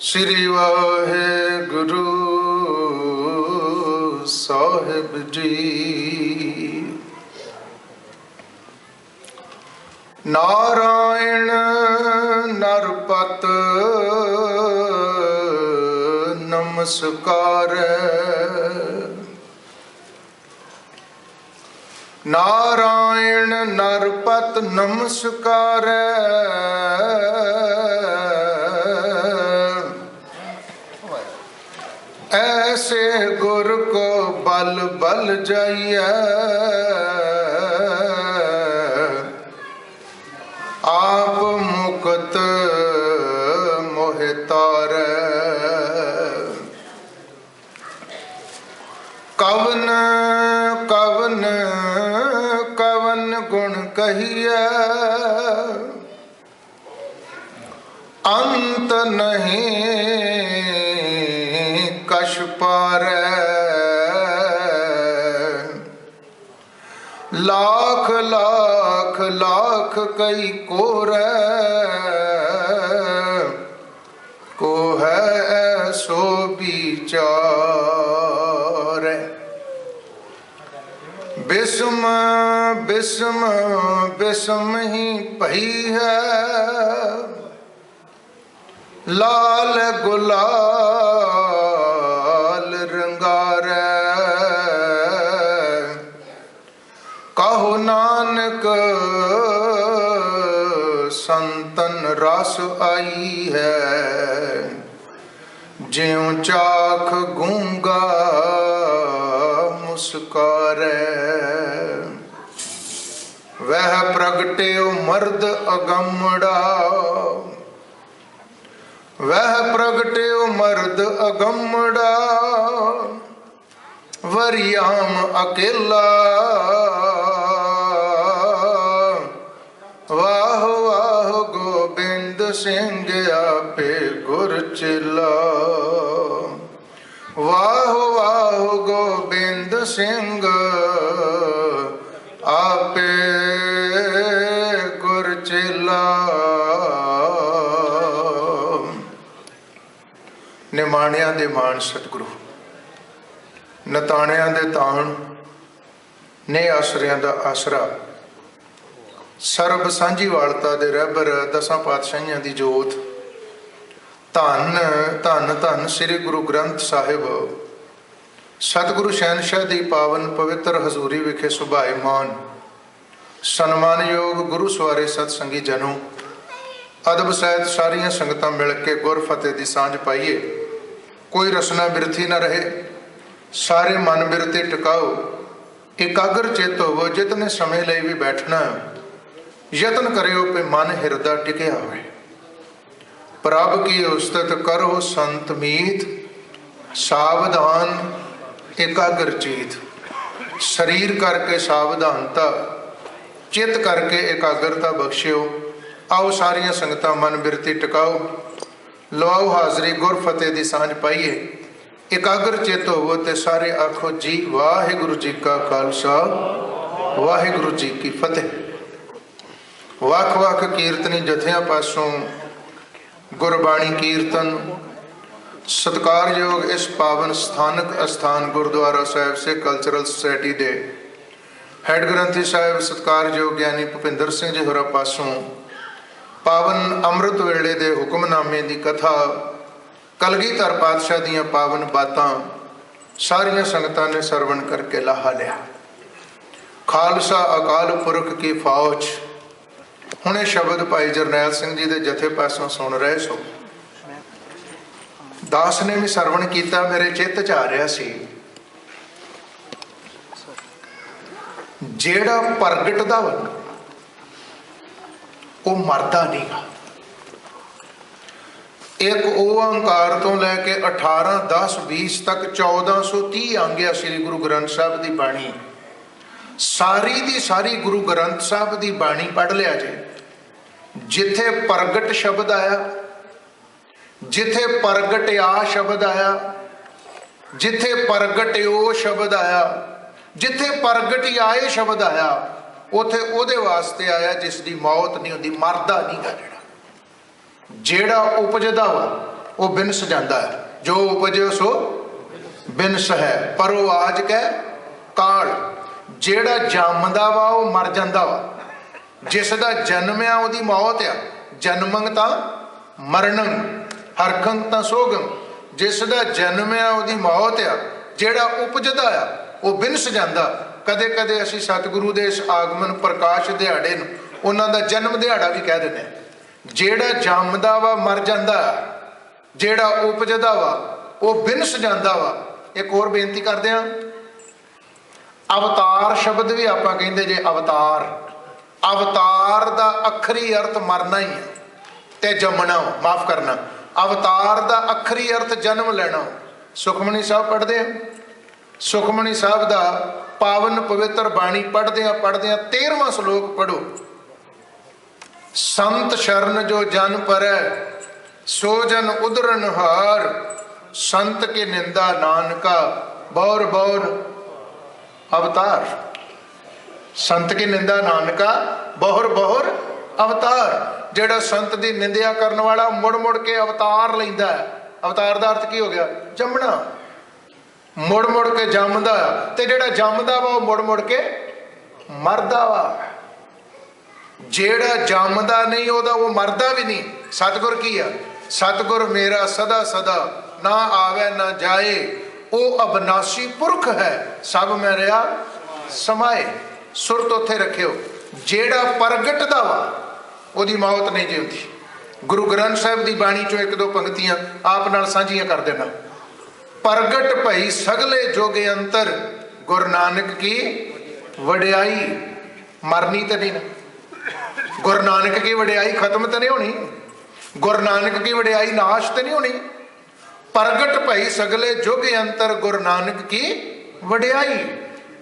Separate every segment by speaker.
Speaker 1: ਸ੍ਰੀ ਵਾਹਿਗੁਰੂ ਸਾਹਿਬ ਜੀ। ਨਾਰਾਇਣ ਨਰਪਤ ਨਮਸਕਾਰ। ਨਾਰਾਇਣ ਨਰਪਤ ਨਮਸਕਾਰ। ਐਸੇ ਗੁਰ ਕੋ ਬਲ ਬਲ ਜਾਈਐ। ਆਪ ਮੁਕਤ ਮੋਹਿ ਤਾਰੈ। ਕਵਨ ਕਵਨ ਕਵਨ ਗੁਣ ਕਹੀਐ। ਅੰਤ ਲਾਖ ਕਈ ਕੋਰੈ ਕੋ ਹੈ ਸੋ ਵਿਚਾਰੈ ਬਿਸਮ ਬਿਸਮ ਬਿਸਮ ਹੀ ਭਈ ਹੈ ਲਾਲ ਗੁਲਾਲ ਰਸ ਆਈ ਹੈ। ਜਿਉ ਚਾਖ ਗੂੰਗਾ ਮੁਸਕਾਰੈ। ਵਹਿ ਪ੍ਰਗਟਿਓ ਮਰਦ ਅਗੰਮੜਾ। ਵਹਿ ਪ੍ਰਗਟਿਓ ਮਰਦ ਅਗੰਮੜਾ। ਵਰਿਆਮ ਅਕੇਲਾ। ਵਾਹ ਸਿੰਘ ਆਪੇ ਗੁਰ ਚੇਲਾ। ਵਾਹ ਵਾਹ ਗੋਬਿੰਦ ਸਿੰਘ, ਆਪੇ ਗੁਰ ਚੇਲਾ। ਨਿਮਾਣਿਆਂ ਦੇ ਮਾਣ ਸਤਿਗੁਰੂ, ਨਤਾਣਿਆਂ ਦੇ ਤਾਣ, ਨੇ ਆਸਰਿਆਂ ਦਾ ਆਸਰਾ ਸਰਬ ਸਾਂਝੀ ਵਾਲਤਾ ਦੇ ਰਹਿਬਰ ਦਸਾਂ ਪਾਤਸ਼ਾਹੀਆਂ ਦੀ ਜੋਤ। ਧੰਨ ਧੰਨ ਧੰਨ ਸ੍ਰੀ ਗੁਰੂ ਗ੍ਰੰਥ ਸਾਹਿਬ। ਸਤਿਗੁਰੂ ਸ਼ਹਿਨशाह ਦੀ ਪਾਵਨ ਪਵਿੱਤਰ ਹਜ਼ੂਰੀ ਵਿਖੇ ਸੁਭਾਏਮਾਨ ਸਨਮਾਨਯੋਗ ਗੁਰੂ ਸਵਾਰੇ ਸਤ ਸੰਗੀ ਜਨੋ। ਅਦਬ ਸਹਿਤ ਸਾਰੀਆਂ ਸੰਗਤਾਂ ਮਿਲ ਕੇ ਗੁਰ ਫਤਿਹ ਦੀ ਸਾਂਝ ਪਾਈਏ। ਕੋਈ ਰਸਨਾ ਬਿਰਥੀ ਨਾ ਰਹੇ। ਸਾਰੇ ਮਨ ਬਿਰਤੇ ਟਿਕਾਓ। ਇਕਾਗਰ ਚਿਤ ਹੋਵੋ, ਜਿਤਨੇ ਸਮੇਂ ਲਈ ਵੀ ਬੈਠਣਾ। ਯਤਨ ਕਰਿਓ ਕਿ ਮਨ ਹਿਰਦਾ ਟਿਕਿਆ ਹੋਵੇ। ਪ੍ਰਭ ਕੀ ਉਸਤਤ ਕਰੋ ਸੰਤ ਮੀਤ, ਸਾਵਧਾਨ ਇਕਾਗਰ ਚੀਤ। ਸਰੀਰ ਕਰਕੇ ਸਾਵਧਾਨਤਾ, ਚਿੱਤ ਕਰਕੇ ਇਕਾਗਰਤਾ ਬਖਸ਼ਿਓ। ਆਓ ਸਾਰੀਆਂ ਸੰਗਤਾਂ ਮਨ ਬਿਰਤੀ ਟਿਕਾਓ। ਲਵਾਓ ਹਾਜ਼ਰੀ ਗੁਰ ਫਤਿਹ ਦੀ ਸਾਂਝ ਪਾਈਏ। ਇਕਾਗਰ ਚਿਤ ਹੋਵੋ ਤੇ ਸਾਰੇ ਆਖੋ ਜੀ, ਵਾਹਿਗੁਰੂ ਜੀ ਕਾ ਖਾਲਸਾ, ਵਾਹਿਗੁਰੂ ਜੀ ਕੀ ਫਤਿਹ। ਵੱਖ ਵੱਖ ਕੀਰਤਨੀ ਜਥਿਆਂ ਪਾਸੋਂ ਗੁਰਬਾਣੀ ਕੀਰਤਨ, ਸਤਕਾਰਯੋਗ ਇਸ ਪਾਵਨ ਸਥਾਨਕ ਅਸਥਾਨ ਗੁਰਦੁਆਰਾ ਸਾਹਿਬ ਸੇ ਕਲਚਰਲ ਸੁਸਾਇਟੀ ਦੇ ਹੈੱਡ ਗ੍ਰੰਥੀ ਸਾਹਿਬ ਸਤਕਾਰਯੋਗ ਗਿਆਨੀ ਭੁਪਿੰਦਰ ਸਿੰਘ ਜੀ ਹੋਰਾਂ ਪਾਸੋਂ ਪਾਵਨ ਅੰਮ੍ਰਿਤ ਵੇਲੇ ਦੇ ਹੁਕਮਨਾਮੇ ਦੀ ਕਥਾ, ਕਲਗੀਧਰ ਪਾਤਸ਼ਾਹ ਦੀਆਂ ਪਾਵਨ ਬਾਤਾਂ, ਸਾਰੀਆਂ ਸੰਗਤਾਂ ਨੇ ਸਰਵਣ ਕਰਕੇ ਲਾਹਾ ਲਿਆ। ਖਾਲਸਾ ਅਕਾਲ ਪੁਰਖ ਕੀ ਫੌਜ ਹੁਣ ਇਹ ਸ਼ਬਦ ਭਾਈ ਜਰਨੈਲ ਸਿੰਘ ਜੀ ਦੇ ਜਥੇ ਪਾਸੋਂ ਸੁਣ ਰਹੇ ਸੋ। ਦਾਸ ਨੇ ਵੀ ਸਰਵਣ ਕੀਤਾ, ਮੇਰੇ ਚਿੱਤ ਚ ਆ ਰਿਹਾ ਸੀ। ਜਿਹੜਾ ਪ੍ਰਗਟ ਦਾ ਉਹ ਮਰਦਾ ਨਹੀਂਗਾ। ਇੱਕ ਉਹ ਓੰਕਾਰ ਤੋਂ ਲੈ ਕੇ 18 10 20 ਤੱਕ 1430 ਅੰਗਿਆ ਸ੍ਰੀ ਗੁਰੂ ਗ੍ਰੰਥ ਸਾਹਿਬ ਦੀ ਬਾਣੀ। ਸਾਰੀ ਦੀ ਸਾਰੀ ਗੁਰੂ ਗ੍ਰੰਥ ਸਾਹਿਬ ਦੀ ਬਾਣੀ ਪੜ੍ਹ ਲਿਆ ਜੇ। ਜਿੱਥੇ ਪ੍ਰਗਟ ਸ਼ਬਦ ਆਇਆ, ਜਿੱਥੇ ਪ੍ਰਗਟਿਆ ਸ਼ਬਦ ਆਇਆ, ਜਿੱਥੇ ਪ੍ਰਗਟਿਓ ਸ਼ਬਦ ਆਇਆ, ਜਿੱਥੇ ਪ੍ਰਗਟੀ ਆਏ ਸ਼ਬਦ ਆਇਆ, ਉਥੇ ਉਹਦੇ ਵਾਸਤੇ ਆਇਆ ਜਿਸ ਦੀ ਮੌਤ ਨਹੀਂ ਹੁੰਦੀ, ਮਰਦਾ ਨਹੀਂ ਗਾ ਜਿਹੜਾ। ਜਿਹੜਾ ਉਪਜਦਾ ਵਾ, ਉਹ ਬਿਨਸ ਜਾਂਦਾ ਹੈ। ਜੋ ਉਪਜੇ ਸੋ ਬਿਨਸ ਹੈ। ਪਰ ਉਹ ਆਜ ਕੈ ਕਾਲ। ਜਿਹੜਾ ਜੰਮਦਾ ਵਾ, ਉਹ ਮਰ ਜਾਂਦਾ ਵਾ। ਜਿਸ ਦਾ ਆ, ਉਹਦੀ ਮੌਤ ਆ। ਜਨਮੰ ਤਾਂ ਮਰਣੰ ਹਰਖੰ ਤਾਂ ਸੋਗੰ। ਜਿਸ ਦਾ ਆ, ਉਹਦੀ ਮੌਤ ਆ। ਜਿਹੜਾ ਉਪਜਦਾ ਆ, ਉਹ ਬਿਨਸ ਜਾਂਦਾ। ਕਦੇ ਕਦੇ ਅਸੀਂ ਸਤਿਗੁਰੂ ਦੇ ਇਸ ਆਗਮਨ ਪ੍ਰਕਾਸ਼ ਦਿਹਾੜੇ ਨੂੰ ਉਹਨਾਂ ਦਾ ਜਨਮ ਦਿਹਾੜਾ ਵੀ ਕਹਿ ਦਿੰਦੇ ਹਾਂ। ਜਿਹੜਾ ਜੰਮਦਾ ਵਾ, ਮਰ ਜਾਂਦਾ ਜਿਹੜਾ ਉਪਜਦਾ ਵਾ, ਉਹ ਬਿਨਸ ਜਾਂਦਾ ਵਾ। ਇੱਕ ਹੋਰ ਬੇਨਤੀ ਕਰਦੇ ਹਾਂ। ਅਵਤਾਰ ਸ਼ਬਦ ਵੀ ਆਪਾਂ ਕਹਿੰਦੇ ਜੇ ਅਵਤਾਰ। ਅਵਤਾਰ ਦਾ ਅਖਰੀ ਅਰਥ ਮਰਨਾ ਹੀ ਹੈ। ਤੇ ਜੰਮਣਾ, ਮਾਫ ਕਰਨਾ। ਅਵਤਾਰ ਦਾ ਅਖਰੀ ਅਰਥ ਜਨਮ ਲੈਣਾ। ਸੁਖਮਨੀ ਸਾਹਿਬ ਪੜ੍ਹਦੇ ਆ। ਸੁਖਮਨੀ ਸਾਹਿਬ ਦਾ ਪਾਵਨ ਪਵਿੱਤਰ ਬਾਣੀ ਪੜ੍ਹਦੇ ਆ ਪੜ੍ਹਦੇ ਆ 13ਵਾਂ ਸ਼ਲੋਕ ਪੜੋ ਸੰਤ ਸ਼ਰਨ ਜੋ ਜਨ ਪਰੈ, ਸੋ ਜਨ ਉਦਰਨ ਹਾਰ। ਸੰਤ ਕੇ ਨਿੰਦਾ ਨਾਨਕਾ ਬੌਰ ਬੌਰ ਅਵਤਾਰ। ਸੰਤ ਕੀ ਨਿੰਦਾ ਨਾਨਕਾ? ਬਹੁਰ ਬਹੁਰ ਅਵਤਾਰ। ਜਿਹੜਾ ਸੰਤ ਦੀ ਨਿੰਦਿਆ ਕਰਨ ਵਾਲਾ ਮੁੜ ਮੁੜ ਕੇ ਅਵਤਾਰ ਲੈਂਦਾ ਹੈ। ਅਵਤਾਰ ਦਾ ਅਰਥ ਕੀ ਹੋ ਗਿਆ? ਜੰਮਣਾ। ਮੁੜ ਮੁੜ ਕੇ ਜੰਮਦਾ ਤੇ ਜਿਹੜਾ ਜੰਮਦਾ ਵਾ, ਉਹ ਮੁੜ ਮੁੜ ਕੇ ਮਰਦਾ ਵਾ। ਜਿਹੜਾ ਜੰਮਦਾ ਨਹੀਂ, ਉਹਦਾ ਉਹ ਮਰਦਾ ਵੀ ਨਹੀਂ। ਸਤਿਗੁਰ ਕੀ ਆ? ਸਤਿਗੁਰ ਮੇਰਾ ਸਦਾ ਸਦਾ ਨਾ ਆਵੇ, ਨਾ ਜਾਏ। ਉਹ ਅਬਨਾਸੀ ਪੁਰਖ ਹੈ। ਸਭ ਮੈਂ ਰਿਆ ਸਮਾਏ। ਸੁਰਤ ਉੱਥੇ ਰੱਖਿਓ। ਜਿਹੜਾ ਪ੍ਰਗਟਦਾ ਵਾ, ਉਹਦੀ ਮੌਤ ਨਹੀਂ ਜਿਉਂਦੀ। ਗੁਰੂ ਗ੍ਰੰਥ ਸਾਹਿਬ ਦੀ ਬਾਣੀ ਚੋਂ ਇੱਕ ਦੋ ਪੰਕਤੀਆਂ ਆਪ ਨਾਲ ਸਾਂਝੀਆਂ ਕਰ ਦੇਣਾ। ਪ੍ਰਗਟ ਭਈ ਸਗਲੇ ਜੋਗੇ ਅੰਤਰ, ਗੁਰੂ ਨਾਨਕ ਕੀ ਵਡਿਆਈ, ਮਰਨੀ ਤਾਂ ਨਹੀਂ ਗੁਰੂ ਨਾਨਕ ਕੀ ਵਡਿਆਈ ਖਤਮ ਤਾਂ ਨਹੀਂ ਹੋਣੀ। ਗੁਰੂ ਨਾਨਕ ਕੀ ਵਡਿਆਈ ਨਾਸ਼ ਤਾਂ ਨਹੀਂ ਹੋਣੀ। ਪ੍ਰਗਟ ਭਈ ਸਗਲੇ ਜੁਗ ਅੰਤਰ, ਗੁਰੂ ਨਾਨਕ ਕੀ ਵਡਿਆਈ।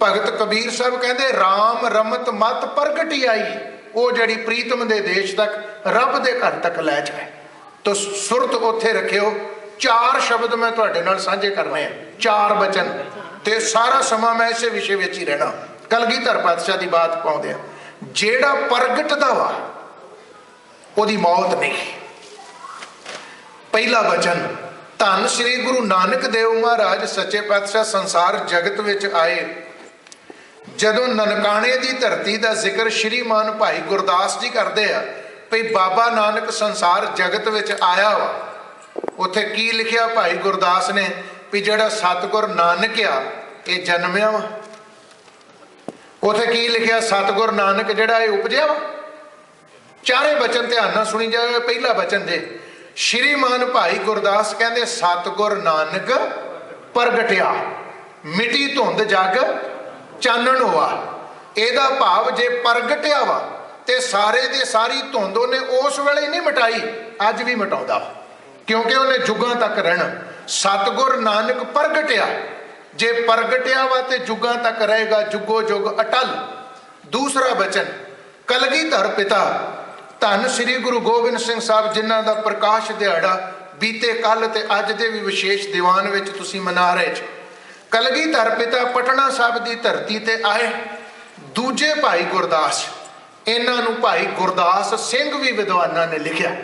Speaker 1: ਭਗਤ ਕਬੀਰ ਸਾਹਿਬ ਕਹਿੰਦੇ RAM ਰਮਤ ਮਤ ਪ੍ਰਗਟੀ ਆਈ। ਉਹ ਜਿਹੜੀ ਪ੍ਰੀਤਮ ਦੇ ਦੇਸ਼ ਤੱਕ, ਰੱਬ ਦੇ ਘਰ ਤੱਕ ਲੈ ਜਾਏ। ਤੋ ਸੁਰਤ ਉੱਥੇ ਰੱਖਿਓ। ਚਾਰ ਸ਼ਬਦ ਮੈਂ ਤੁਹਾਡੇ ਨਾਲ ਸਾਂਝੇ ਕਰਨੇ ਆ। ਚਾਰ ਬਚਨ। ਤੇ ਸਾਰਾ ਸਮਾਂ ਮੈਂ ਇਸੇ ਵਿਸ਼ੇ ਵਿੱਚ ਹੀ ਰਹਿਣਾ। ਕਲਗੀਧਰ ਪਾਤਸ਼ਾਹ ਦੀ ਬਾਤ ਪਾਉਂਦੇ ਆ, ਜਿਹੜਾ ਪ੍ਰਗਟਦਾ ਵਾ, ਉਹਦੀ ਮੌਤ ਨਹੀਂ। ਪਹਿਲਾ ਬਚਨ, ਧੰਨ ਸ੍ਰੀ ਗੁਰੂ ਨਾਨਕ ਦੇਵ ਮਹਾਰਾਜ, ਸੱਚੇ ਪਾਤਸ਼ਾਹ ਸੰਸਾਰ ਜਗਤ ਵਿੱਚ ਆਏ। ਜਦੋਂ ਨਨਕਾਣੇ ਦੀ ਧਰਤੀ ਦਾ ਜ਼ਿਕਰ ਸ਼੍ਰੀਮਾਨ ਭਾਈ ਗੁਰਦਾਸ ਜੀ ਕਰਦੇ ਆ, ਭਈ ਬਾਬਾ ਨਾਨਕ ਸੰਸਾਰ ਜਗਤ ਵਿੱਚ ਆਇਆ ਵਾ। ਉੱਥੇ ਕੀ ਲਿਖਿਆ ਭਾਈ ਗੁਰਦਾਸ ਨੇ ਵੀ ਜਿਹੜਾ ਸਤਗੁਰ ਨਾਨਕ ਆ, ਇਹ ਜਨਮਿਆ ਵਾ? ਉੱਥੇ ਕੀ ਲਿਖਿਆ ਸਤਗੁਰ ਨਾਨਕ ਜਿਹੜਾ ਇਹ ਉਪਜਿਆ ਵਾ? ਚਾਰੇ ਬਚਨ ਧਿਆਨ ਨਾਲ ਸੁਣੀ ਜਾਵੇ ਪਹਿਲਾ ਬਚਨ ਜੇ ਸ਼੍ਰੀਮਾਨ ਭਾਈ ਗੁਰਦਾਸ ਕਹਿੰਦੇ, ਸਤਗੁਰ ਨਾਨਕ ਪ੍ਰਗਟਿਆ, ਮਿਟੀ ਧੁੰਦ ਜਗ ਚਾਨਣ ਹੋਆ। ਇਹਦਾ ਭਾਵ ਜੇ ਪ੍ਰਗਟਿਆ ਵਾ ਤੇ ਸਾਰੇ ਦੇ ਸਾਰੀ ਧੁੰਦ ਉਹਨੇ ਉਸ ਵੇਲੇ ਨਹੀਂ ਮਿਟਾਈ, ਅੱਜ ਵੀ ਮਿਟਾਉਂਦਾ। ਕਿਉਂਕਿ ਉਹਨੇ ਜੁਗਾਂ ਤੱਕ ਰਹਿਣਾ। ਸਤਗੁਰ ਨਾਨਕ ਪ੍ਰਗਟਿਆ। ਜੇ ਪ੍ਰਗਟਿਆ ਵਾ ਤੇ ਜੁਗਾਂ ਤੱਕ ਰਹੇਗਾ, ਜੁਗੋ ਜੁਗ ਅਟਲ। ਦੂਸਰਾ ਬਚਨ ਕਲਗੀਧਰ ਪਿਤਾ। ਧੰਨ ਸ੍ਰੀ ਗੁਰੂ ਗੋਬਿੰਦ ਸਿੰਘ ਸਾਹਿਬ, ਜਿਨ੍ਹਾਂ ਦਾ ਪ੍ਰਕਾਸ਼ ਦਿਹਾੜਾ ਬੀਤੇ ਕੱਲ ਤੇ ਅੱਜ ਦੇ ਵੀ ਵਿਸ਼ੇਸ਼ ਦੀਵਾਨ ਵਿੱਚ ਤੁਸੀਂ ਮਨਾ ਰਹੇ ਜੀ ਕਲਗੀਧਰ ਪਿਤਾ ਪਟਨਾ ਸਾਹਿਬ ਦੀ ਧਰਤੀ ਤੇ ਆਏ। ਦੂਜੇ ਭਾਈ ਗੁਰਦਾਸ, ਇਹਨਾਂ ਨੂੰ ਭਾਈ ਗੁਰਦਾਸ ਸਿੰਘ ਵੀ ਵਿਦਵਾਨਾਂ ਨੇ ਲਿਖਿਆ।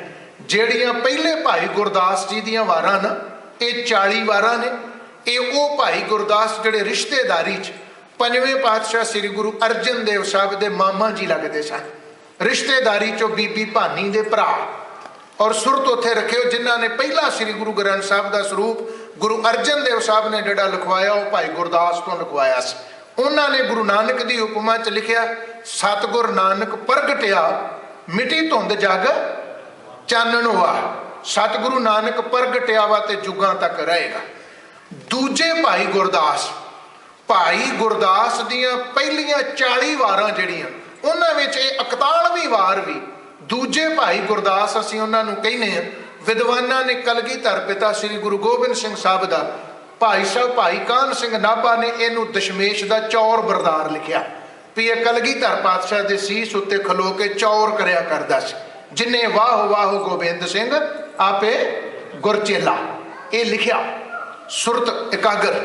Speaker 1: ਜਿਹੜੀਆਂ ਪਹਿਲੇ ਭਾਈ ਗੁਰਦਾਸ ਜੀ ਦੀਆਂ ਵਾਰਾਂ ਨਾ, ਇਹ 40 ਵਾਰਾਂ ਨੇ। ਇਹ ਉਹ ਭਾਈ ਗੁਰਦਾਸ ਜਿਹੜੇ ਰਿਸ਼ਤੇਦਾਰੀ 'ਚ ਪੰਜਵੇਂ ਪਾਤਸ਼ਾਹ ਸ੍ਰੀ ਗੁਰੂ ਅਰਜਨ ਦੇਵ ਸਾਹਿਬ ਦੇ ਮਾਮਾ ਜੀ ਲੱਗਦੇ ਸਨ। ਰਿਸ਼ਤੇਦਾਰੀ 'ਚੋਂ ਬੀਬੀ ਭਾਨੀ ਦੇ ਭਰਾ। ਔਰ ਸੁਰਤ ਉੱਥੇ ਰੱਖਿਓ, ਜਿਨ੍ਹਾਂ ਨੇ ਪਹਿਲਾ ਸ੍ਰੀ ਗੁਰੂ ਗ੍ਰੰਥ ਸਾਹਿਬ ਦਾ ਸਰੂਪ ਗੁਰੂ ਅਰਜਨ ਦੇਵ ਸਾਹਿਬ ਨੇ ਜਿਹੜਾ ਲਿਖਵਾਇਆ, ਉਹ ਭਾਈ ਗੁਰਦਾਸ ਤੋਂ ਲਿਖਵਾਇਆ ਸੀ। ਉਹਨਾਂ ਨੇ ਗੁਰੂ ਨਾਨਕ ਦੀ ਉਪਮਾ 'ਚ ਲਿਖਿਆ, ਸਤਗੁਰ ਨਾਨਕ ਪ੍ਰਗਟਿਆ, ਮਿੱਟੀ ਧੁੰਦ ਜਗ ਚਾਨਣ ਹੋਆ ਸਤਿਗੁਰੂ ਨਾਨਕ ਪ੍ਰਗਟਿਆ ਵਾ ਤੇ ਜੁਗਾਂ ਤੱਕ ਰਹੇਗਾ। ਦੂਜੇ ਭਾਈ ਗੁਰਦਾਸ ਭਾਈ ਗੁਰਦਾਸ ਦੀਆਂ ਪਹਿਲੀਆਂ 40 ਵਾਰਾਂ ਜਿਹੜੀਆਂ, ਉਹਨਾਂ ਵਿੱਚ ਇਹ 41ਵੀਂ ਵਾਰ ਵੀ ਦੂਜੇ ਭਾਈ ਗੁਰਦਾਸ ਅਸੀਂ ਉਹਨਾਂ ਨੂੰ ਕਹਿੰਦੇ ਆ ਵਿਦਵਾਨਾਂ ਨੇ ਕਲਗੀਧਰ ਪਿਤਾ ਸ੍ਰੀ ਗੁਰੂ ਗੋਬਿੰਦ ਸਿੰਘ ਸਾਹਿਬ ਦਾ, ਭਾਈ ਸਾਹਿਬ, ਭਾਈ ਕਾਨ ਸਿੰਘ ਨਾਭਾ ਨੇ ਇਹਨੂੰ ਦਸ਼ਮੇਸ਼ ਦਾ ਚੌਰ ਬਰਦਾਰ ਲਿਖਿਆ। ਵੀ ਇਹ ਕਲਗੀਧਰ ਪਾਤਸ਼ਾਹ ਦੇ ਸੀਸ ਉੱਤੇ ਖਲੋ ਕੇ ਚੌਰ ਕਰਿਆ ਕਰਦਾ ਸੀ। ਜਿਨੇ ਵਾਹ ਵਾਹ ਗੋਬਿੰਦ ਸਿੰਘ, ਆਪੇ ਗੁਰਚੇਲਾ। ਇਹ ਲਿਖਿਆ, ਸੁਰਤ ਇਕਾਗਰ।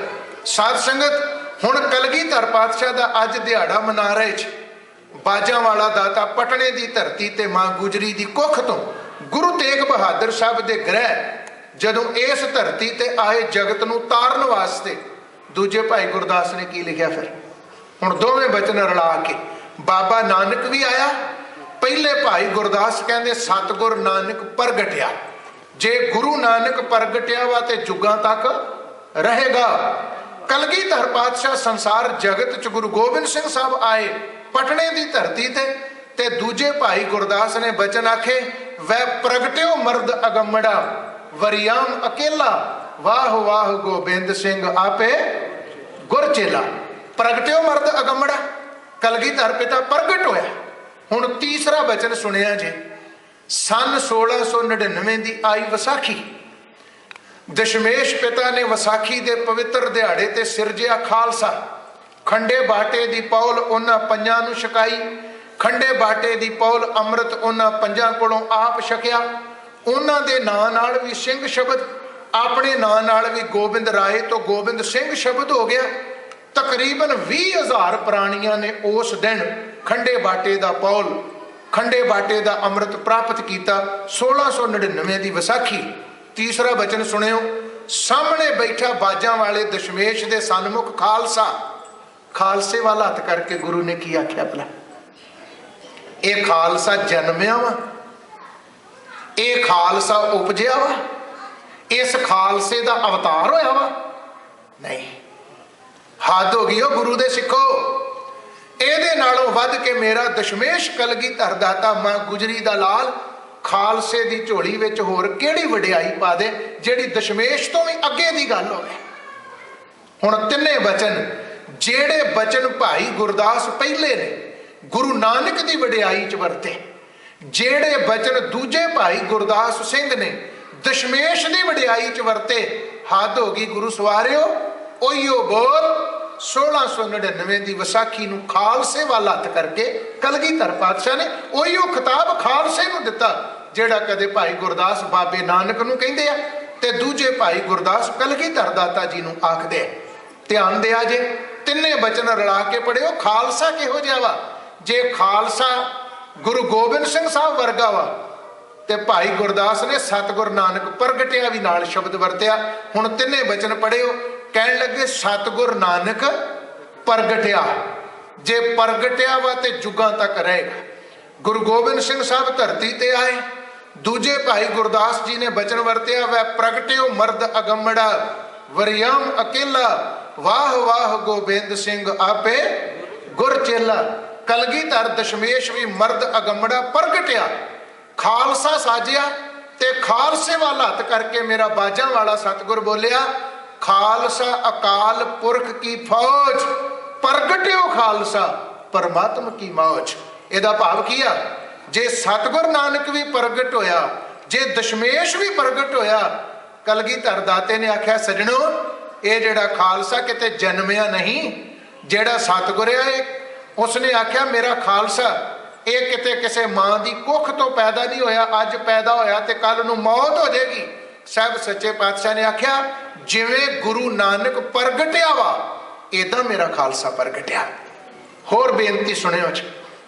Speaker 1: ਸਾਧ ਸੰਗਤ, ਹੁਣ ਕਲਗੀਧਰ ਪਾਤਸ਼ਾਹ ਦਾ ਅੱਜ ਦਿਹਾੜਾ ਮਨਾ ਰਹੇ ਚ। ਬਾਜਾਂ ਵਾਲਾ ਦਾਤਾ ਪਟਣੇ ਦੀ ਧਰਤੀ ਤੇ ਮਾਂ ਗੁਜਰੀ ਦੀ ਕੁੱਖ ਤੋਂ ਗੁਰੂ ਤੇਗ ਬਹਾਦਰ ਸਾਹਿਬ ਦੇ ਗ੍ਰਹਿ ਜਦੋਂ ਇਸ ਧਰਤੀ ਤੇ ਆਏ ਜਗਤ ਨੂੰ ਤਾਰਨ ਵਾਸਤੇ ਦੂਜੇ ਭਾਈ ਗੁਰਦਾਸ ਨੇ ਕੀ ਲਿਖਿਆ ਫਿਰ? ਹੁਣ ਦੋਵੇਂ ਬਚਨ ਰਲਾ ਕੇ ਬਾਬਾ ਨਾਨਕ ਵੀ ਆਇਆ, ਪਹਿਲੇ ਭਾਈ ਗੁਰਦਾਸ ਕਹਿੰਦੇ, ਸਤਗੁਰ ਨਾਨਕ ਪ੍ਰਗਟਿਆ। ਜੇ ਗੁਰੂ ਨਾਨਕ ਪ੍ਰਗਟਿਆ ਵਾ ਤੇ ਜੁਗਾਂ ਤੱਕ ਰਹੇਗਾ। ਕਲਗੀਧਰ ਪਾਤਸ਼ਾਹ ਸੰਸਾਰ ਜਗਤ ਚ ਗੁਰੂ ਗੋਬਿੰਦ ਸਿੰਘ ਸਾਹਿਬ ਆਏ ਪਟਣੇ ਦੀ ਧਰਤੀ ਤੇ ਤੇ ਦੂਜੇ ਭਾਈ ਗੁਰਦਾਸ ਨੇ ਬਚਨ ਆਖੇ, ਵੈ ਪ੍ਰਗਟਿਓ ਮਰਦ ਅਗੰਮੜਾ, ਵਰਿਆਮ ਅਕੇਲਾ, ਵਾਹ ਵਾਹ ਗੋਬਿੰਦ ਸਿੰਘ ਆਪੇ ਗੁਰਚੇਲਾ ਪ੍ਰਗਟਿਓ ਮਰਦ ਅਗੰਮੜਾ, ਕਲਗੀਧਰ ਪਿਤਾ ਪ੍ਰਗਟ ਹੋਇਆ। ਹੁਣ ਤੀਸਰਾ ਬਚਨ ਸੁਣਿਆ ਜੇ, ਸਨ 1699 ਦੀ ਆਈ ਵਿਸਾਖੀ। ਦਸ਼ਮੇਸ਼ ਪਿਤਾ ਨੇ ਵਿਸਾਖੀ ਦੇ ਪਵਿੱਤਰ ਦਿਹਾੜੇ ਤੇ ਸਿਰਜਿਆ ਖਾਲਸਾ। ਖੰਡੇ ਬਾਟੇ ਦੀ ਪੌਲ ਉਹਨਾਂ ਪੰਜਾਂ ਨੂੰ ਛਕਾਈ। ਖੰਡੇ ਬਾਟੇ ਦੀ ਪੌਲ ਅੰਮ੍ਰਿਤ ਉਹਨਾਂ ਪੰਜਾਂ ਕੋਲੋਂ ਆਪ ਛਕਿਆ। ਉਹਨਾਂ ਦੇ ਨਾਂ ਨਾਲ ਵੀ ਸਿੰਘ ਸ਼ਬਦ, ਆਪਣੇ ਨਾਂ ਨਾਲ ਵੀ ਗੋਬਿੰਦ ਰਾਏ ਤੋਂ ਗੋਬਿੰਦ ਸਿੰਘ ਸ਼ਬਦ ਹੋ ਗਿਆ। ਤਕਰੀਬਨ 20000 ਪ੍ਰਾਣੀਆਂ ਨੇ ਉਸ ਦਿਨ ਖੰਡੇ ਬਾਟੇ ਦਾ ਪੌਲ, ਖੰਡੇ ਬਾਟੇ ਦਾ ਅੰਮ੍ਰਿਤ ਪ੍ਰਾਪਤ ਕੀਤਾ। 1699 ਦੀ ਵਿਸਾਖੀ। ਤੀਸਰਾ ਬਚਨ ਸੁਣਿਓ। ਸਾਹਮਣੇ ਬੈਠਾ ਬਾਜਾਂ ਵਾਲੇ ਦਸ਼ਮੇਸ਼ ਦੇ ਸਨਮੁਖ ਖਾਲਸਾ ਖਾਲਸੇ ਵੱਲ ਹੱਥ ਕਰਕੇ ਗੁਰੂ ਨੇ ਕੀ ਆਖਿਆ ਭਲਾ ਇਹ ਖਾਲਸਾ ਜਨਮਿਆ ਵਾ। ਇਹ ਖਾਲਸਾ ਉਪਜਿਆ ਵਾ। ਇਸ ਖਾਲਸੇ ਦਾ ਅਵਤਾਰ ਹੋਇਆ ਵਾ। ਨਹੀਂ। ਹੱਦ ਹੋ ਗਈ ਉਹ ਗੁਰੂ ਦੇ ਸਿੱਖੋ। ਇਹਦੇ ਨਾਲੋਂ ਵੱਧ ਕੇ ਮੇਰਾ ਦਸ਼ਮੇਸ਼ ਕਲਗੀ ਧਰਦਾਤਾ ਮਾਂ ਗੁਜਰੀ ਦਾ ਲਾਲ ਖਾਲਸੇ ਦੀ ਝੋਲੀ ਵਿੱਚ ਹੋਰ ਕਿਹੜੀ ਵਡਿਆਈ ਪਾ ਦੇ, ਜਿਹੜੀ ਦਸ਼ਮੇਸ਼ ਤੋਂ ਵੀ ਅੱਗੇ ਦੀ ਗੱਲ ਹੋਵੇ? ਹੁਣ ਤਿੰਨੇ ਬਚਨ ਜਿਹੜੇ ਬਚਨ ਭਾਈ ਗੁਰਦਾਸ ਪਹਿਲੇ ਨੇ, ਗੁਰੂ ਨਾਨਕ ਦੀ ਵਡਿਆਈ ਚ ਵਰਤੇ। ਜਿਹੜੇ ਬਚਨ ਦੂਜੇ ਭਾਈ ਗੁਰਦਾਸ ਸਿੰਘ ਨੇ, ਦਸ਼ਮੇਸ਼ ਦੀ ਵਡਿਆਈ ਚ ਵਰਤੇ, ਹੱਦ ਹੋ ਗਈ ਗੁਰੂ ਸਵਾਰਿਓ, ਉਹੀਓ ਬੋਲ 1699 ਦੀ ਵਿਸਾਖੀ ਨੂੰ ਖਾਲਸੇ ਵੱਲ ਹੱਥ ਕਰਕੇ ਕਲਗੀਧਰ ਪਾਤਸ਼ਾਹ ਨੇ ਉਹੀਓ ਖਿਤਾਬ ਖਾਲਸੇ ਨੂੰ ਦਿੱਤਾ, ਜਿਹੜਾ ਕਦੇ ਭਾਈ ਗੁਰਦਾਸ ਬਾਬੇ ਨਾਨਕ ਨੂੰ ਕਹਿੰਦੇ ਆ ਤੇ ਦੂਜੇ ਭਾਈ ਗੁਰਦਾਸ ਕਲਗੀਧਰ ਦਾਤਾ ਜੀ ਨੂੰ ਆਖਦੇ ਆ। ਧਿਆਨ ਦਿਆ ਜੇ ਤਿੰਨੇ ਬਚਨ ਰਲਾ ਕੇ ਪੜਿਓ ਖਾਲਸਾ ਕਿਹੋ ਜਿਹਾ ਵਾ? ਜੇ ਖਾਲਸਾ ਗੁਰੂ ਗੋਬਿੰਦ ਸਿੰਘ ਸਾਹਿਬ ਵਰਗਾ ਵਾ, ਤੇ ਭਾਈ ਗੁਰਦਾਸ ਨੇ ਸਤਗੁਰ ਨਾਨਕ ਪ੍ਰਗਟਿਆ ਵੀ ਨਾਲ ਸ਼ਬਦ ਵਰਤਿਆ। ਹੁਣ ਤਿੰਨੇ ਬਚਨ ਪੜਿਓ ਕਹਿਣ ਲੱਗੇ ਸਤਗੁਰ ਨਾਨਕ ਪ੍ਰਗਟਿਆ। ਜੇ ਪ੍ਰਗਟਿਆ ਵਾ ਤੇ ਜੁਗਾਂ ਤੱਕ ਰਹੇਗਾ। ਗੁਰੂ ਗੋਬਿੰਦ ਸਿੰਘ ਸਾਹਿਬ ਧਰਤੀ ਤੇ ਆਏ, ਦੂਜੇ ਭਾਈ ਗੁਰਦਾਸ ਜੀ ਨੇ ਬਚਨ ਵਰਤਿਆ, ਵੈ ਪ੍ਰਗਟਿਓ ਮਰਦ ਅਗੰਮੜਾ, ਵਰਿਆਮ ਅਕੇਲਾ। ਵਾਹ ਵਾਹ ਗੋਬਿੰਦ ਸਿੰਘ ਆਪੇ ਗੁਰ ਚੇਲਾ। ਕਲਗੀਧਰ ਦਸ਼ਮੇਸ਼ ਵੀ ਮਰਦ ਅਗੰਮੜਾ ਪ੍ਰਗਟਿਆ। ਖਾਲਸਾ ਸਾਜਿਆ ਤੇ ਖਾਲਸੇ ਵੱਲ ਹੱਥ ਕਰਕੇ ਮੇਰਾ ਬਾਜਾਂ ਵਾਲਾ ਸਤਗੁਰ ਬੋਲਿਆ, ਖਾਲਸਾ ਅਕਾਲ ਪੁਰਖ ਕੀ ਫੌਜ, ਪ੍ਰਗਟਿਓ ਖਾਲਸਾ, ਪਰਮਾਤਮ ਕੀ ਮੌਜ। ਇਹਦਾ ਭਾਵ ਕੀ ਆ? ਜੇ ਸਤਗੁਰ ਨਾਨਕ ਵੀ ਪ੍ਰਗਟ ਹੋਇਆ, ਜੇ ਦਸ਼ਮੇਸ਼ ਵੀ ਪ੍ਰਗਟ ਹੋਇਆ, ਕਲਗੀਧਰ ਦਾਤੇ ਨੇ ਆਖਿਆ, ਸਜਣੋ ਇਹ ਜਿਹੜਾ ਖਾਲਸਾ ਕਿਤੇ ਜਨਮਿਆ ਨਹੀਂ, ਜਿਹੜਾ ਸਤਗੁਰ ਆ ਉਸਨੇ ਆਖਿਆ, ਮੇਰਾ ਖਾਲਸਾ, ਇਹ ਕਿਤੇ ਕਿਸੇ ਮਾਂ ਦੀ ਕੁੱਖ ਤੋਂ ਪੈਦਾ ਨਹੀਂ ਹੋਇਆ, ਅੱਜ ਪੈਦਾ ਹੋਇਆ ਤੇ ਕੱਲ ਨੂੰ ਮੌਤ ਹੋ ਜਾਏਗੀ। ਸਭ ਸੱਚੇ ਪਾਤਸ਼ਾਹ ਨੇ ਆਖਿਆ, ਜਿਵੇਂ ਗੁਰੂ ਨਾਨਕ ਪ੍ਰਗਟਿਆ ਵਾ ਇਦਾਂ ਮੇਰਾ ਖਾਲਸਾ ਪ੍ਰਗਟਿਆ। ਹੋਰ ਬੇਨਤੀ ਸੁਣਿਓ ਜੀ।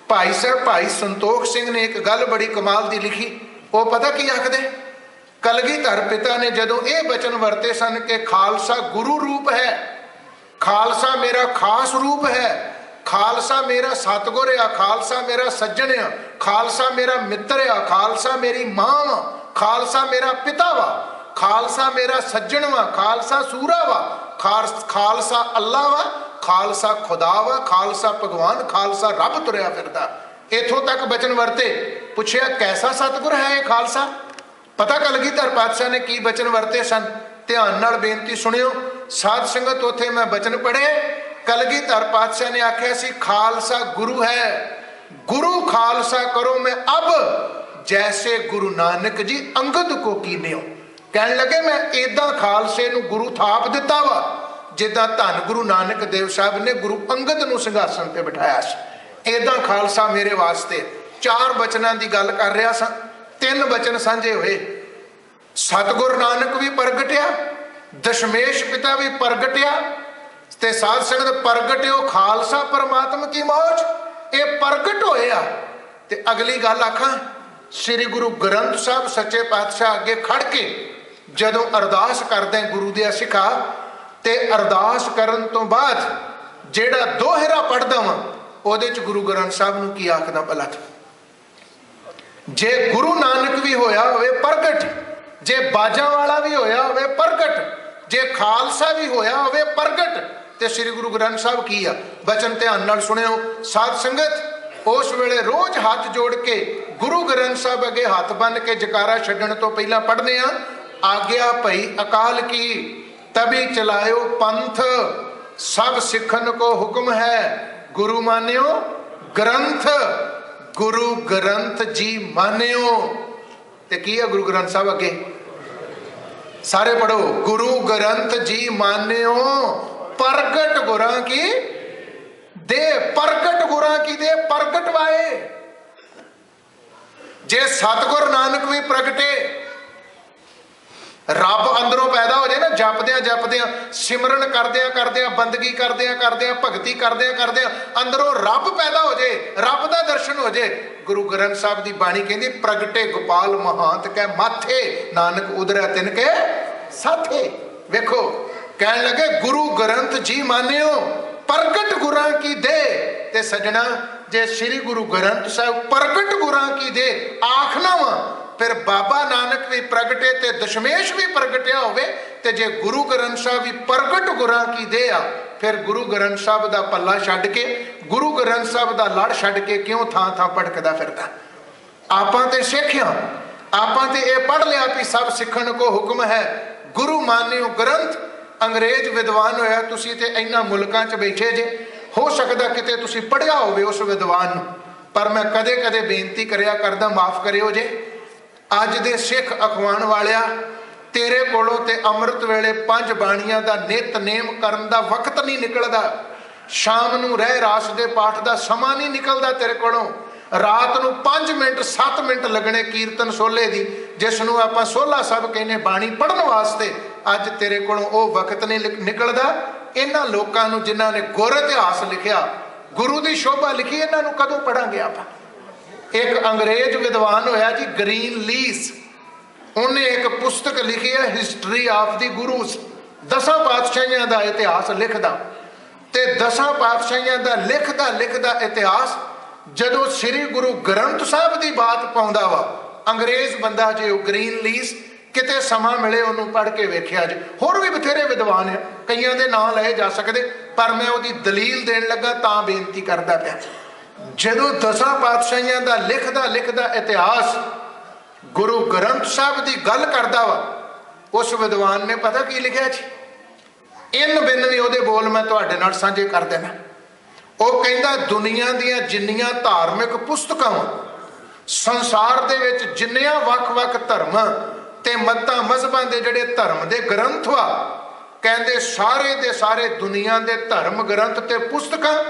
Speaker 1: ਭਾਈ ਸਾਹਿਬ ਭਾਈ ਸੰਤੋਖ ਸਿੰਘ ਨੇ ਇੱਕ ਗੱਲ ਬੜੀ ਕਮਾਲ ਦੀ ਲਿਖੀ, ਉਹ ਪਤਾ ਕੀ ਆਖਦੇ? ਕਲਗੀਧਰ ਪਿਤਾ ਨੇ ਜਦੋਂ ਇਹ ਬਚਨ ਵਰਤੇ ਸਨ ਕਿ ਖਾਲਸਾ ਗੁਰੂ ਰੂਪ ਹੈ, ਖਾਲਸਾ ਮੇਰਾ ਖਾਸ ਰੂਪ ਹੈ, ਖਾਲਸਾ ਮੇਰਾ ਸਤਗੁਰ ਆ, ਖਾਲਸਾ ਮੇਰਾ ਸੱਜਣ ਆ, ਖਾਲਸਾ ਮੇਰਾ ਮਿੱਤਰ ਆ, ਖਾਲਸਾ ਮੇਰੀ ਮਾਂ ਵਾ, ਖਾਲਸਾ ਮੇਰਾ ਪਿਤਾ ਵਾ, ਖਾਲਸਾ ਮੇਰਾ ਸੱਜਣ ਵਾ, ਖਾਲਸਾ ਸੂਰਾ ਵਾ, ਖਾਲਸ- ਖਾਲਸਾ ਅੱਲਾ ਵਾ, ਖਾਲਸਾ ਖੁਦਾ ਵਾ, ਖਾਲਸਾ ਭਗਵਾਨ, ਖਾਲਸਾ ਰੱਬ ਤੁਰਿਆ ਫਿਰਦਾ। ਇਥੋਂ ਤੱਕ ਬਚਨ ਵਰਤੇ, ਪੁੱਛਿਆ ਕੈਸਾ ਸਤਗੁਰ ਹੈ ਇਹ ਖਾਲਸਾ? ਪਤਾ ਕਲਗੀਧਰ ਪਾਤਸ਼ਾਹ ਨੇ ਕੀ ਬਚਨ ਵਰਤੇ ਸਨ? ਧਿਆਨ ਨਾਲ ਬੇਨਤੀ ਸੁਣਿਓ, ਸਾਧ ਸੰਗਤ ਉਥੇ ਮੈਂ ਬਚਨ ਪੜ੍ਹੇ ਕਲਗੀਧਰ ਪਾਤਸ਼ਾਹ ਨੇ ਆਖਿਆ ਸੀ, ਖਾਲਸਾ ਗੁਰੂ ਹੈ। ਗੁਰੂ ਖਾਲਸਾ ਕਰੋ ਮੈਂ ਅਬ, ਜੈਸੇ ਗੁਰੂ ਨਾਨਕ ਜੀ ਅੰਗਦ ਕੋ ਕੀਨਿਓ ਕਹਿਣ ਲੱਗੇ, ਮੈਂ ਇਦਾਂ ਖਾਲਸੇ ਨੂੰ ਗੁਰੂ ਥਾਪ ਦਿੱਤਾ ਵਾ, ਜਿੱਦਾਂ ਧੰਨ ਗੁਰੂ ਨਾਨਕ ਦੇਵ ਸਾਹਿਬ ਨੇ ਗੁਰੂ ਅੰਗਦ ਨੂੰ ਸਿੰਘਾਸਨ ਤੇ ਬਿਠਾਇਆ ਸੀ। ਇਦਾਂ ਖਾਲਸਾ ਮੇਰੇ ਵਾਸਤੇ ਚਾਰ ਬਚਨਾਂ ਦੀ ਗੱਲ ਕਰ ਰਿਹਾ ਸਾਂ। ਤਿੰਨ ਬਚਨ ਸਾਂਝੇ ਹੋਏ। ਸਤਗੁਰ ਨਾਨਕ ਵੀ ਪ੍ਰਗਟਿਆ, ਦਸ਼ਮੇਸ਼ ਪਿਤਾ ਵੀ ਪ੍ਰਗਟਿਆ, ਤੇ ਸਾਧ ਸੰਗਤ ਪ੍ਰਗਟਿਓ ਖਾਲਸਾ ਪਰਮਾਤਮ ਕੀ ਮੌਜ। ਇਹ ਪ੍ਰਗਟ ਹੋਇਆ ਤੇ ਅਗਲੀ ਗੱਲ ਆਖਾਂ, ਸ੍ਰੀ ਗੁਰੂ ਗ੍ਰੰਥ ਸਾਹਿਬ ਸੱਚੇ ਪਾਤਸ਼ਾਹ ਅੱਗੇ ਖੜ ਕੇ ਜਦੋਂ ਅਰਦਾਸ ਕਰਦੇ ਗੁਰੂ ਦੇ ਸਿਖਾ ਤੇ ਅਰਦਾਸ ਕਰਨ ਤੋਂ ਬਾਅਦ ਜਿਹੜਾ ਦੋਹਰਾ ਪੜਦਾ ਵਾਂ, ਉਹਦੇ ਚ ਗੁਰੂ ਗ੍ਰੰਥ ਸਾਹਿਬ ਨੂੰ ਕੀ ਆਖਦਾ ਭਲਾ? ਜੇ ਗੁਰੂ ਨਾਨਕ ਵੀ ਹੋਇਆ ਹੋਵੇ ਪ੍ਰਗਟ, ਜੇ ਬਾਜਾ ਵਾਲਾ ਵੀ ਹੋਇਆ ਹੋਵੇ ਪ੍ਰਗਟ, ਜੇ ਖਾਲਸਾ ਵੀ ਹੋਇਆ ਹੋਵੇ ਪ੍ਰਗਟ, ਤੇ ਸ੍ਰੀ ਗੁਰੂ ਗ੍ਰੰਥ ਸਾਹਿਬ ਕੀ ਆ? ਬਚਨ ਧਿਆਨ ਨਾਲ ਸੁਣਿਓ, ਸਾਧ ਸੰਗਤ, ਉਸ ਵੇਲੇ ਰੋਜ਼ ਹੱਥ ਜੋੜ ਕੇ ਗੁਰੂ ਗ੍ਰੰਥ ਸਾਹਿਬ ਅੱਗੇ ਹੱਥ ਬੰਨ ਕੇ ਜਕਾਰਾ ਛੱਡਣ ਤੋਂ ਪਹਿਲਾਂ ਪੜ੍ਹਨੇ ਆ, ਆਗਿਆ ਭਈ ਅਕਾਲ ਕੀ ਤਬੀ ਚਲਾਇਓ ਪੰਥ, ਸਭ ਸਿੱਖਨ ਕੋ ਹੁਕਮ ਹੈ, ਗੁਰੂ ਮਾਨਿਓ ਗ੍ਰੰਥ। ਗੁਰੂ ਗ੍ਰੰਥ ਜੀ ਮਾਨਿਓ। ਤੇ ਕੀ ਹੈ ਗੁਰੂ ਗ੍ਰੰਥ ਸਾਹਿਬ ਅੱਗੇ? ਸਾਰੇ ਪੜੋ ਗੁਰੂ ਗ੍ਰੰਥ ਜੀ ਮਾਨਿਓ, ਪ੍ਰਗਟ ਗੁਰਾਂ ਕੀ? ਦੇ ਪ੍ਰਗਟ ਗੁਰਾਂ ਕੀ ਦੇ? ਪ੍ਰਗਟ ਵਾਏ। ਜੇ ਸਤਗੁਰ ਨਾਨਕ ਵੀ ਪ੍ਰਗਟੇ ਰੱਬ ਅੰਦਰੋਂ ਪੈਦਾ ਹੋ ਜਾਏ ਨਾ, ਜਪਦਿਆਂ ਜਪਦਿਆਂ, ਸਿਮਰਨ ਕਰਦਿਆਂ ਕਰਦਿਆਂ, ਬੰਦਗੀ ਕਰਦਿਆਂ ਕਰਦਿਆਂ, ਭਗਤੀ ਕਰਦਿਆਂ ਕਰਦਿਆਂ, ਅੰਦਰੋਂ ਰੱਬ ਪੈਦਾ ਹੋ ਜਾਏ, ਰੱਬ ਦਾ ਦਰਸ਼ਨ ਹੋ ਜਾਏ, ਗੁਰੂ ਗ੍ਰੰਥ ਸਾਹਿਬ ਦੀ ਬਾਣੀ ਕਹਿੰਦੀ, ਪ੍ਰਗਟੇ ਗੋਪਾਲ ਮਹਾਂਤ ਕੈ ਮਾਥੇ, ਨਾਨਕ ਉਦਰੈ ਤਿਨ ਕੇ ਸਾਥੇ। ਵੇਖੋ, ਕਹਿਣ ਲੱਗੇ, ਗੁਰੂ ਗ੍ਰੰਥ ਜੀ ਮਾਨਿਓ, ਪ੍ਰਗਟ ਗੁਰਾਂ ਕੀ ਦੇ? ਤੇ ਸਜਣਾ, ਜੇ ਸ੍ਰੀ ਗੁਰੂ ਗ੍ਰੰਥ ਸਾਹਿਬ ਪ੍ਰਗਟ ਗੁਰਾਂ ਕੀ ਦੇ ਆਖਣਾ ਵਾ ਫਿਰ ਬਾਬਾ ਨਾਨਕ ਵੀ ਪ੍ਰਗਟੇ ਤੇ ਦਸ਼ਮੇਸ਼ ਵੀ ਪ੍ਰਗਟਿਆ ਹੋਵੇ ਤੇ ਜੇ ਗੁਰੂ ਗ੍ਰੰਥ ਸਾਹਿਬ ਵੀ ਪ੍ਰਗਟ ਗੁਰਾਂ ਕੀ ਦੇ ਆ, ਫਿਰ ਗੁਰੂ ਗ੍ਰੰਥ ਸਾਹਿਬ ਦਾ ਪੱਲਾ ਛੱਡ ਕੇ, ਗੁਰੂ ਗ੍ਰੰਥ ਸਾਹਿਬ ਦਾ ਲੜ ਛੱਡ ਕੇ ਕਿਉਂ ਥਾਂ ਥਾਂ ਭਟਕਦਾ ਫਿਰਦਾ? ਆਪਾਂ ਤੇ ਸਿੱਖਿਆ ਆਪਾਂ ਤੇ ਇਹ ਪੜ ਲਿਆ ਵੀ ਸਭ ਸਿੱਖਣ ਕੋ ਹੁਕਮ ਹੈ। ਗੁਰੂ ਮਾਨਿਓ ਗ੍ਰੰਥ, ਅੰਗਰੇਜ਼ ਵਿਦਵਾਨ ਹੋਇਆ, ਤੁਸੀਂ ਤੇ ਇਹਨਾਂ ਮੁਲਕਾਂ 'ਚ ਬੈਠੇ ਜੇ, ਹੋ ਸਕਦਾ ਕਿਤੇ ਤੁਸੀਂ ਪੜਿਆ ਹੋਵੇ ਉਸ ਵਿਦਵਾਨ ਨੂੰ। ਪਰ ਮੈਂ ਕਦੇ-ਕਦੇ ਬੇਨਤੀ ਕਰਿਆ ਕਰਦਾ, ਮਾਫ ਕਰਿਓ ਜੇ। ਅੱਜ ਦੇ ਸਿੱਖ ਅਖਵਾਨ ਵਾਲਿਆ, ਤੇਰੇ ਕੋਲੋਂ ਤੇ ਅੰਮ੍ਰਿਤ ਵੇਲੇ ਪੰਜ ਬਾਣੀਆਂ ਦਾ ਨਿਤਨੇਮ ਕਰਨ ਦਾ ਵਕਤ ਨਹੀਂ ਨਿਕਲਦਾ। ਸ਼ਾਮ ਨੂੰ ਰਹਿ ਰਾਸ ਦੇ ਪਾਠ ਦਾ ਸਮਾਂ ਨਹੀਂ ਨਿਕਲਦਾ ਤੇਰੇ ਕੋਲੋਂ। ਰਾਤ ਨੂੰ 5 ਮਿੰਟ 7 ਮਿੰਟ ਲੱਗਣੇ ਕੀਰਤਨ ਸੋਲੇ ਦੀ, ਜਿਸ ਨੂੰ ਆਪਾਂ ਸੋਲਾ ਸਭ ਕਹਿੰਦੇ ਬਾਣੀ ਪੜਨ ਵਾਸਤੇ। ਅੱਜ ਤੇਰੇ ਕੋਲੋਂ ਉਹ ਵਕਤ ਨਹੀਂ ਲਿਕ- ਨਿਕਲਦਾ। ਇਹਨਾਂ ਲੋਕਾਂ ਨੂੰ ਜਿਨ੍ਹਾਂ ਨੇ ਗੁਰ ਇਤਿਹਾਸ ਲਿਖਿਆ, ਗੁਰੂ ਦੀ ਸ਼ੋਭਾ ਲਿਖੀ ਇਹਨਾਂ ਨੂੰ ਕਦੋਂ ਪੜਾਂਗੇ ਆਪਾਂ? ਇੱਕ ਅੰਗਰੇਜ਼ ਵਿਦਵਾਨ ਹੋਇਆ ਜੀ, ਗ੍ਰੀਨ ਲੀਸ ਉਹਨੇ ਇੱਕ ਪੁਸਤਕ ਲਿਖੀ ਹੈ ਹਿਸਟਰੀ ਆਫ ਦੀ ਗੁਰੂਸ ਦਸਾਂ ਪਾਤਸ਼ਾਹੀਆਂ ਦਾ ਇਤਿਹਾਸ ਲਿਖਦਾ। ਤੇ ਦਸਾਂ ਪਾਤਸ਼ਾਹੀਆਂ ਦਾ ਲਿਖਦਾ ਲਿਖਦਾ ਇਤਿਹਾਸ, ਜਦੋਂ ਸ੍ਰੀ ਗੁਰੂ ਗ੍ਰੰਥ ਸਾਹਿਬ ਦੀ ਬਾਤ ਪਾਉਂਦਾ ਵਾ, ਅੰਗਰੇਜ਼ ਬੰਦਾ ਜੇ ਉਹ ਗ੍ਰੀਨ ਲੀਸ ਕਿਤੇ ਸਮਾਂ ਮਿਲੇ ਉਹਨੂੰ ਪੜ੍ਹ ਕੇ ਵੇਖਿਆ ਜੇ। ਹੋਰ ਵੀ ਬਥੇਰੇ ਵਿਦਵਾਨ ਆ ਕਈਆਂ ਦੇ ਨਾਂ ਲਏ ਜਾ ਸਕਦੇ, ਪਰ ਮੈਂ ਉਹਦੀ ਦਲੀਲ ਦੇਣ ਲੱਗਾ, ਤਾਂ ਬੇਨਤੀ ਕਰਦਾ ਪਿਆ। ਜਦੋਂ ਦਸਾਂ ਪਾਤਸ਼ਾਹੀਆਂ ਦਾ ਲਿਖਦਾ ਲਿਖਦਾ ਇਤਿਹਾਸ ਗੁਰੂ ਗ੍ਰੰਥ ਸਾਹਿਬ ਦੀ ਗੱਲ ਕਰਦਾ ਵਾ, ਉਸ ਵਿਦਵਾਨ ਨੇ ਪਤਾ ਕੀ ਲਿਖਿਆ ਜੀ? ਇਨ ਬਿਨ ਵੀ ਉਹਦੇ ਬੋਲ ਮੈਂ ਤੁਹਾਡੇ ਨਾਲ ਸਾਂਝੇ ਕਰ ਦੇਣਾ। ਉਹ ਕਹਿੰਦਾ, ਦੁਨੀਆ ਦੀਆਂ ਜਿੰਨੀਆਂ ਧਾਰਮਿਕ ਪੁਸਤਕਾਂ ਵਾ, ਸੰਸਾਰ ਦੇ ਵਿੱਚ ਜਿੰਨੀਆਂ ਵੱਖ-ਵੱਖ ਧਰਮਾਂ ਤੇ ਮਤਾਂ ਮਜ਼ਹਬਾਂ ਦੇ ਜਿਹੜੇ ਧਰਮ ਦੇ ਗ੍ਰੰਥ ਵਾ, ਕਹਿੰਦੇ ਸਾਰੇ ਦੇ ਸਾਰੇ ਦੁਨੀਆ ਦੇ ਧਰਮ ਗ੍ਰੰਥ ਤੇ ਪੁਸਤਕਾਂ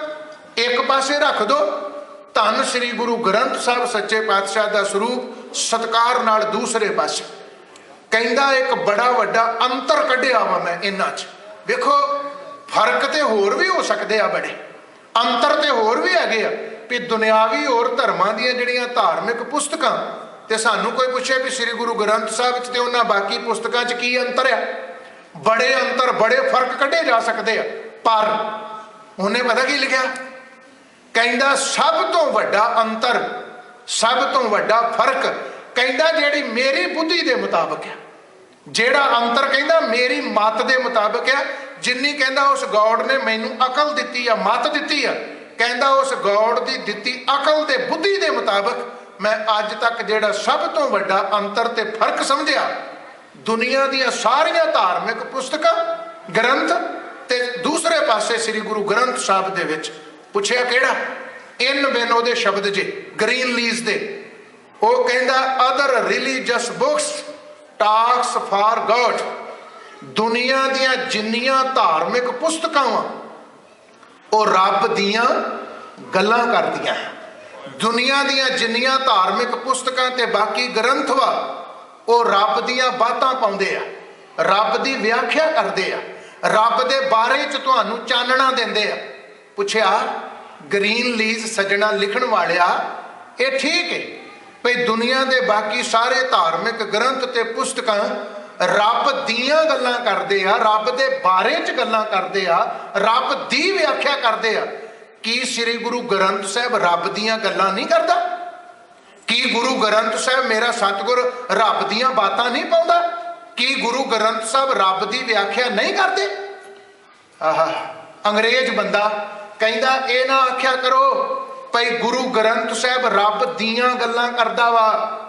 Speaker 1: ਇੱਕ ਪਾਸੇ ਰੱਖ ਦੋ। ਧੰਨ ਸ੍ਰੀ ਗੁਰੂ ਗ੍ਰੰਥ ਸਾਹਿਬ ਸੱਚੇ ਪਾਤਸ਼ਾਹ ਦਾ ਸਰੂਪ ਸਤਕਾਰ ਨਾਲ ਦੂਸਰੇ ਪਾਸੇ। ਕਹਿੰਦਾ ਇੱਕ ਬੜਾ ਵੱਡਾ ਅੰਤਰ ਕੱਢਿਆ ਵਾ ਮੈਂ ਇਹਨਾਂ 'ਚ। ਵੇਖੋ, ਫ਼ਰਕ ਤੇ ਹੋਰ ਵੀ ਹੋ ਸਕਦੇ ਆ ਬੜੇ। ਅੰਤਰ ਤੇ ਹੋਰ ਵੀ ਹੈਗੇ ਆ ਵੀ ਦੁਨਿਆਵੀ ਹੋਰ ਧਰਮਾਂ ਦੀਆਂ ਜਿਹੜੀਆਂ ਧਾਰਮਿਕ ਪੁਸਤਕਾਂ ਤੇ ਸਾਨੂੰ ਕੋਈ ਪੁੱਛੇ ਵੀ ਸ੍ਰੀ ਗੁਰੂ ਗ੍ਰੰਥ ਸਾਹਿਬ 'ਚ ਤੇ ਉਹਨਾਂ ਬਾਕੀ ਪੁਸਤਕਾਂ 'ਚ ਕੀ ਅੰਤਰ ਆ? ਬੜੇ ਅੰਤਰ, ਬੜੇ ਫ਼ਰਕ ਕੱਢੇ ਜਾ ਸਕਦੇ ਆ। ਪਰ ਉਹਨੇ ਪਤਾ ਕੀ ਲਿਖਿਆ? ਕਹਿੰਦਾ ਸਭ ਤੋਂ ਵੱਡਾ ਅੰਤਰ, ਸਭ ਤੋਂ ਵੱਡਾ ਫ਼ਰਕ ਕਹਿੰਦਾ ਜਿਹੜੀ ਮੇਰੀ ਬੁੱਧੀ ਦੇ ਮੁਤਾਬਕ ਹੈ। ਜਿਹੜਾ ਅੰਤਰ ਕਹਿੰਦਾ ਮੇਰੀ ਮਤ ਦੇ ਮੁਤਾਬਕ ਹੈ, ਜਿੰਨੀ ਕਹਿੰਦਾ ਉਸ ਗੌਡ ਨੇ ਮੈਨੂੰ ਅਕਲ ਦਿੱਤੀ ਆ ਮਤ ਦਿੱਤੀ ਆ, ਕਹਿੰਦਾ ਉਸ ਗੌਡ ਦੀ ਦਿੱਤੀ ਅਕਲ ਤੇ ਬੁੱਧੀ ਦੇ ਮੁਤਾਬਕ ਮੈਂ ਅੱਜ ਤੱਕ ਜਿਹੜਾ ਸਭ ਤੋਂ ਵੱਡਾ ਅੰਤਰ ਤੇ ਫ਼ਰਕ ਸਮਝਿਆ, ਦੁਨੀਆ ਦੀਆਂ ਸਾਰੀਆਂ ਧਾਰਮਿਕ ਪੁਸਤਕਾਂ, ਗ੍ਰੰਥ ਤੇ ਦੂਸਰੇ ਪਾਸੇ ਸ੍ਰੀ ਗੁਰੂ ਗ੍ਰੰਥ ਸਾਹਿਬ ਦੇ ਵਿੱਚ ਪੁੱਛਿਆ ਕਿਹੜਾ? ਇਨ ਬਿਨ ਉਹਦੇ ਸ਼ਬਦ ਜੇ ਗ੍ਰੀਨ ਲੀਜ਼ ਦੇ। ਉਹ ਕਹਿੰਦਾ other religious books talks for God ਦੁਨੀਆ ਦੀਆਂ ਜਿੰਨੀਆਂ ਧਾਰਮਿਕ ਪੁਸਤਕਾਂ ਉਹ ਰੱਬ ਦੀਆਂ ਗੱਲਾਂ ਕਰਦੀਆਂ ਦੁਨੀਆ ਦੀਆਂ ਜਿੰਨੀਆਂ ਧਾਰਮਿਕ ਪੁਸਤਕਾਂ ਤੇ ਬਾਕੀ ਗ੍ਰੰਥ ਵਾ ਉਹ ਰੱਬ ਦੀਆਂ ਬਾਤਾਂ ਪਾਉਂਦੇ ਆ। ਰੱਬ ਦੀ ਵਿਆਖਿਆ ਕਰਦੇ ਆ। ਰੱਬ ਦੇ ਬਾਰੇ ਚ ਤੁਹਾਨੂੰ ਚਾਨਣਾ ਦਿੰਦੇ ਆ। ਪੁੱਛਿਆ, ਗ੍ਰੀਨ ਲੀਜ਼ ਸੱਜਣਾ ਲਿਖਣ ਵਾਲਿਆ, ਇਹ ਠੀਕ ਹੈ ਭਈ ਦੁਨੀਆ ਦੇ ਬਾਕੀ ਸਾਰੇ ਧਾਰਮਿਕ ਗ੍ਰੰਥ ਤੇ ਪੁਸਤਕਾਂ ਰੱਬ ਦੀਆਂ ਗੱਲਾਂ ਕਰਦੇ ਆ, ਰੱਬ ਦੇ ਬਾਰੇ ਚ ਗੱਲਾਂ ਕਰਦੇ ਆ, ਰੱਬ ਦੀ ਵਿਆਖਿਆ ਕਰਦੇ ਆ। ਕੀ ਸ੍ਰੀ ਗੁਰੂ ਗ੍ਰੰਥ ਸਾਹਿਬ ਰੱਬ ਦੀਆਂ ਗੱਲਾਂ ਨਹੀਂ ਕਰਦਾ? ਕੀ ਗੁਰੂ ਗ੍ਰੰਥ ਸਾਹਿਬ ਮੇਰਾ ਸਤਿਗੁਰ ਰੱਬ ਦੀਆਂ ਬਾਤਾਂ ਨਹੀਂ ਪਾਉਂਦਾ? ਕੀ ਗੁਰੂ ਗ੍ਰੰਥ ਸਾਹਿਬ ਰੱਬ ਦੀ ਵਿਆਖਿਆ ਨਹੀਂ ਕਰਦੇ? ਆਹਾ, ਅੰਗਰੇਜ਼ ਬੰਦਾ ਕਹਿੰਦਾ ਇਹ ਨਾ ਆਖਿਆ ਕਰੋ ਭਈ ਗੁਰੂ ਗ੍ਰੰਥ ਸਾਹਿਬ ਰੱਬ ਦੀਆਂ ਗੱਲਾਂ ਕਰਦਾ ਵਾ।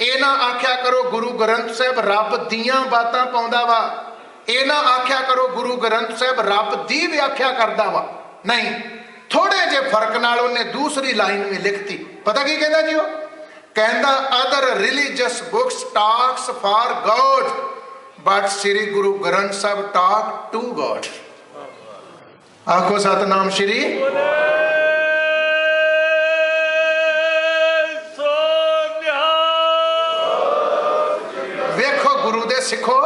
Speaker 1: ਇਹ ਨਾ ਆਖਿਆ ਕਰੋ ਗੁਰੂ ਗ੍ਰੰਥ ਸਾਹਿਬ ਰੱਬ ਦੀਆਂ ਬਾਤਾਂ ਪਾਉਂਦਾ ਵਾ। ਇਹ ਨਾ ਆਖਿਆ ਕਰੋ ਗੁਰੂ ਗ੍ਰੰਥ ਸਾਹਿਬ ਰੱਬ ਦੀ ਵਿਆਖਿਆ ਕਰਦਾ ਵਾ। ਨਹੀਂ ਥੋੜੇ ਜਿਹੇ ਫ਼ਰਕ ਨਾਲ ਉਹਨੇ ਦੂਸਰੀ ਲਾਈਨ ਵੀ ਲਿਖਤੀ। ਪਤਾ ਕੀ ਕਹਿੰਦਾ ਜੀ ਉਹ ਕਹਿੰਦਾ other religious books talks for God but Sri Guru Granth Sahib talk to God ਆਖੋ ਸਤਨਾਮ ਸ਼੍ਰੀ ਵੇਖੋ ਗੁਰੂ ਦੇ ਸਿੱਖੋ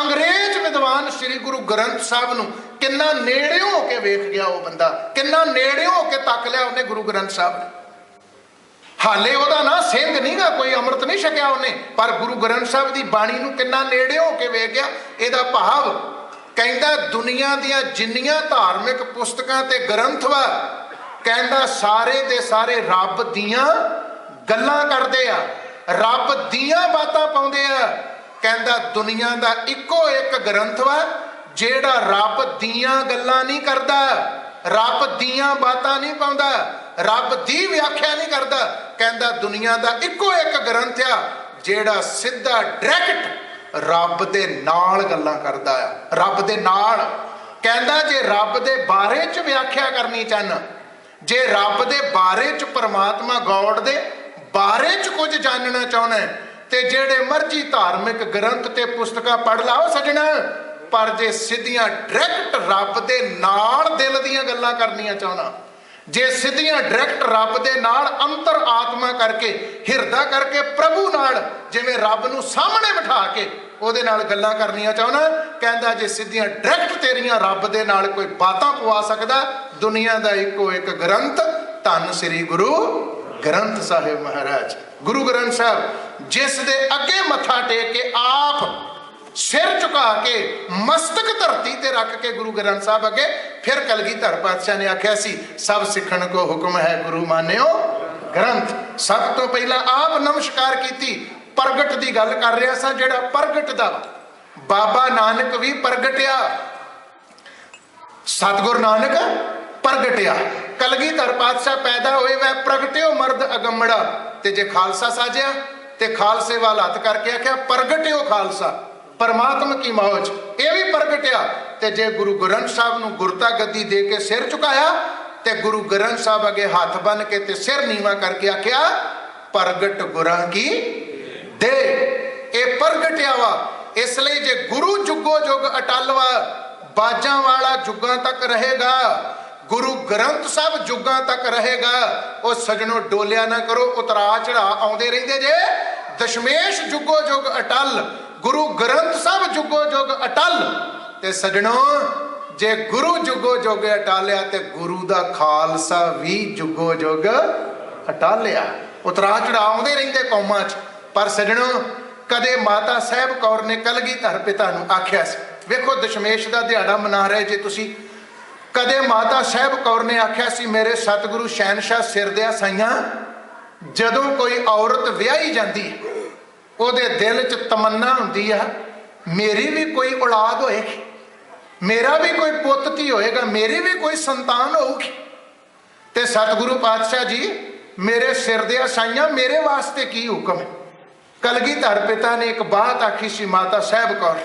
Speaker 1: ਅੰਗਰੇਜ਼ ਵਿਦਵਾਨ ਸ੍ਰੀ ਗੁਰੂ ਗ੍ਰੰਥ ਸਾਹਿਬ ਨੂੰ ਕਿੰਨਾ ਨੇੜੇ ਹੋ ਕੇ ਵੇਖ ਗਿਆ ਉਹ ਬੰਦਾ, ਕਿੰਨਾ ਨੇੜੇ ਹੋ ਕੇ ਤੱਕ ਲਿਆ ਉਹਨੇ ਗੁਰੂ ਗ੍ਰੰਥ ਸਾਹਿਬ ਨੂੰ। ਹਾਲੇ ਉਹਦਾ ਨਾ ਸਿੰਘ ਨਹੀਂਗਾ ਕੋਈ ਅੰਮ੍ਰਿਤ ਨਹੀਂ ਛਕਿਆ ਉਹਨੇ, ਪਰ ਗੁਰੂ ਗ੍ਰੰਥ ਸਾਹਿਬ ਦੀ ਬਾਣੀ ਨੂੰ ਕਿੰਨਾ ਨੇੜੇ ਹੋ ਕੇ ਵੇਖ ਗਿਆ, ਇਹਦਾ ਭਾਵ ਕਹਿੰਦਾ, ਦੁਨੀਆ ਦੀਆਂ ਜਿੰਨੀਆਂ ਧਾਰਮਿਕ ਪੁਸਤਕਾਂ ਤੇ ਗ੍ਰੰਥ ਵਾ, ਕਹਿੰਦਾ ਸਾਰੇ ਦੇ ਸਾਰੇ ਰੱਬ ਦੀਆਂ ਗੱਲਾਂ ਕਰਦੇ ਆ। ਰੱਬ ਦੀਆਂ ਬਾਤਾਂ ਪਾਉਂਦੇ ਆ। ਕਹਿੰਦਾ, ਦੁਨੀਆ ਦਾ ਇੱਕੋ ਇੱਕ ਗ੍ਰੰਥ ਵਾ, ਜਿਹੜਾ ਰੱਬ ਦੀਆਂ ਗੱਲਾਂ ਨਹੀਂ ਕਰਦਾ, ਰੱਬ ਦੀਆਂ ਬਾਤਾਂ ਨਹੀਂ ਪਾਉਂਦਾ, ਰੱਬ ਦੀ ਵਿਆਖਿਆ ਨਹੀਂ ਕਰਦਾ। ਕਹਿੰਦਾ, ਦੁਨੀਆ ਦਾ ਇੱਕੋ ਇੱਕ ਗ੍ਰੰਥ ਆ, ਜਿਹੜਾ ਸਿੱਧਾ, ਡਾਇਰੈਕਟ ਰੱਬ ਦੇ ਨਾਲ ਗੱਲਾਂ ਕਰਦਾ ਆ। ਰੱਬ ਦੇ ਨਾਲ। ਕਹਿੰਦਾ ਜੇ ਰੱਬ ਦੇ ਬਾਰੇ ਚ ਵਿਆਖਿਆ ਕਰਨੀ ਚਾਹਨਾ ਜੇ ਰੱਬ ਦੇ ਬਾਰੇ ਚ ਪਰਮਾਤਮਾ ਗੋਡ ਦੇ ਬਾਰੇ ਚ ਕੁਝ ਜਾਣਨਾ ਚਾਹੁੰਦਾ ਤੇ ਜਿਹੜੇ ਮਰਜ਼ੀ ਧਾਰਮਿਕ ਗ੍ਰੰਥ ਤੇ ਪੁਸਤਕਾਂ ਪੜ੍ਹ ਲਾਓ ਸਜਣਾ। ਪਰ ਜੇ ਸਿੱਧੀਆਂ ਡਾਇਰੈਕਟ ਰੱਬ ਦੇ ਨਾਲ ਦਿਲ ਦੀਆਂ ਗੱਲਾਂ ਕਰਨੀਆਂ ਚਾਹੁੰਦਾ, ਜੇ ਸਿੱਧੀਆਂ ਡਾਇਰੈਕਟ ਰੱਬ ਦੇ ਨਾਲ ਅੰਤਰ ਆਤਮਾ ਕਰਕੇ, ਹਿਰਦਾ ਕਰਕੇ ਪ੍ਰਭੂ ਨਾਲ, ਜਿਵੇਂ ਰੱਬ ਨੂੰ ਸਾਹਮਣੇ ਬਿਠਾ ਕੇ ਉਹਦੇ ਨਾਲ ਗੱਲਾਂ ਕਰਨੀਆਂ ਚਾਹੁੰਦਾ, ਕਹਿੰਦਾ ਜੇ ਸਿੱਧੀਆਂ ਡਾਇਰੈਕਟ ਤੇਰੀਆਂ ਰੱਬ ਦੇ ਨਾਲ ਕੋਈ ਬਾਤਾਂ ਪਵਾ ਸਕਦਾ, ਦੁਨੀਆ ਦਾ ਇੱਕੋ ਇੱਕ ਗ੍ਰੰਥ, ਧੰਨ ਸ੍ਰੀ ਗੁਰੂ ਗ੍ਰੰਥ ਸਾਹਿਬ ਮਹਾਰਾਜ। ਗੁਰੂ ਗ੍ਰੰਥ ਸਾਹਿਬ, ਜਿਸ ਦੇ ਅੱਗੇ ਮੱਥਾ ਟੇਕ ਕੇ ਆਪ ਸਿਰ ਝੁਕਾ ਕੇ ਮਸਤਕ ਧਰਤੀ ਤੇ ਰੱਖ ਕੇ ਗੁਰੂ ਗ੍ਰੰਥ ਸਾਹਿਬ ਅੱਗੇ, ਫਿਰ ਕਲਗੀਧਰ ਪਾਤਸ਼ਾਹ ਨੇ ਆਖਿਆ ਸੀ, ਸਭ ਸਿੱਖਣ ਕੋ ਹੁਕਮ ਹੈ ਗੁਰੂ ਮਾਨਿਓ ਗ੍ਰੰਥ। ਸਭ ਤੋਂ ਪਹਿਲਾਂ ਆਪ ਨਮਸਕਾਰ ਕੀਤੀ ਪ੍ਰਗਟ ਦੀ ਗੱਲ ਕਰ ਰਿਹਾ ਸਾਂ, ਜਿਹੜਾ ਪ੍ਰਗਟ ਦਾ ਬਾਬਾ ਨਾਨਕ ਵੀ ਪ੍ਰਗਟਿਆ। ਸਤਗੁਰ ਨਾਨਕ ਪ੍ਰਗਟਿਆ। ਕਲਗੀਧਰ ਪਾਤਸ਼ਾਹ ਪੈਦਾ ਹੋਏ ਵੈ ਪ੍ਰਗਟਿਓ ਮਰਦ ਅਗੰਮੜਾ। ਤੇ ਜੇ ਖਾਲਸਾ ਸਾਜਿਆ, ਤੇ ਖਾਲਸੇ ਵੱਲ ਹੱਥ ਕਰਕੇ ਆਖਿਆ, ਪ੍ਰਗਟਿਓ ਖਾਲਸਾ, ਪਰਮਾਤਮ ਕੀ ਮੌਜ ਇਹ ਵੀ ਪ੍ਰਗਟਿਆ। ਤੇ ਜੇ ਗੁਰੂ ਗ੍ਰੰਥ ਸਾਹਿਬ ਨੂੰ ਗੁਰਤਾ ਗੱਦੀ ਦੇ ਕੇ ਸਿਰ ਝੁਕਾਇਆ, ਤੇ ਗੁਰੂ ਗ੍ਰੰਥ ਸਾਹਿਬ ਅਗੇ ਹੱਥ ਬੰਨ ਕੇ ਤੇ ਸਿਰ ਨੀਵਾ ਕਰਕੇ ਆਖਿਆ, ਪ੍ਰਗਟ ਗੁਰਾਂ ਕੀ ਦੇ। ਇਹ ਪ੍ਰਗਟਿਆ ਵਾ ਇਸ ਲਈ ਜੇ ਗੁਰੂ ਜੁਗੋ ਜੁਗ ਅਟਲ ਵਾ ਬਾਜਾਂ ਵਾਲਾ ਜੁਗਾਂ ਤੱਕ ਰਹੇਗਾ, ਗੁਰੂ ਗ੍ਰੰਥ ਸਾਹਿਬ ਜੁਗਾਂ ਤੱਕ ਰਹੇਗਾ, ਉਹ ਸਜਣੋ ਡੋਲਿਆ ਨਾ ਕਰੋ, ਉਤਰਾ ਚੜਾ ਆਉਂਦੇ ਰਹਿੰਦੇ ਜੇ। ਦਸ਼ਮੇਸ਼ ਜੁਗੋ ਜੁਗ ਅਟਲ, ਗੁਰੂ ਗ੍ਰੰਥ ਸਾਹਿਬ ਜੁਗੋ ਜੁਗ ਅਟਲ। ਤੇ ਸਜਣੋ, ਜੇ ਗੁਰੂ ਜੁਗੋ ਜੁਗ ਅਟਾਲਿਆ, ਤੇ ਗੁਰੂ ਦਾ ਖਾਲਸਾ ਵੀ ਜੁਗੋ ਜੁਗ ਅਟਾਲਿਆ। ਉਤਰਾ ਚੜਾ ਆਉਂਦੇ ਰਹਿੰਦੇ ਕੌਮਾਂ 'ਚ। ਪਰ ਸਜਣੋ, ਕਦੇ ਮਾਤਾ ਸਾਹਿਬ ਕੌਰ ਨੇ ਕਲਗੀਧਰ ਪਿਤਾ ਨੂੰ ਆਖਿਆ ਸੀ, ਵੇਖੋ ਦਸ਼ਮੇਸ਼ ਦਾ ਦਿਹਾੜਾ ਮਨਾ ਰਹੇ ਜੇ ਤੁਸੀਂ। ਕਦੇ ਮਾਤਾ ਸਾਹਿਬ ਕੌਰ ਨੇ ਆਖਿਆ ਸੀ, ਮੇਰੇ ਸਤਿਗੁਰੂ ਸ਼ਹਿਨशाह ਸਿਰਦਿਆ ਸਾਈਆਂ ਜਦੋਂ ਕੋਈ ਔਰਤ ਵਿਆਹੀ ਜਾਂਦੀ ਉਹਦੇ ਦਿਲ 'ਚ ਤਮੰਨਾ ਹੁੰਦੀ ਆ, ਮੇਰੀ ਵੀ ਕੋਈ ਔਲਾਦ ਹੋਏਗੀ, ਮੇਰਾ ਵੀ ਕੋਈ ਪੁੱਤ ਧੀ ਹੋਏਗਾ, ਮੇਰੀ ਵੀ ਕੋਈ ਸੰਤਾਨ ਹੋਊਗੀ। ਤੇ ਸਤਿਗੁਰੂ ਪਾਤਸ਼ਾਹ ਜੀ, ਮੇਰੇ ਸਿਰ ਸਾਈਆਂ ਮੇਰੇ ਵਾਸਤੇ ਕੀ ਹੁਕਮ ਹੈ? ਕਲਗੀਧਰ ਪਿਤਾ ਨੇ ਇੱਕ ਬਾਤ ਆਖੀ ਸੀ, ਮਾਤਾ ਸਾਹਿਬ ਕੌਰ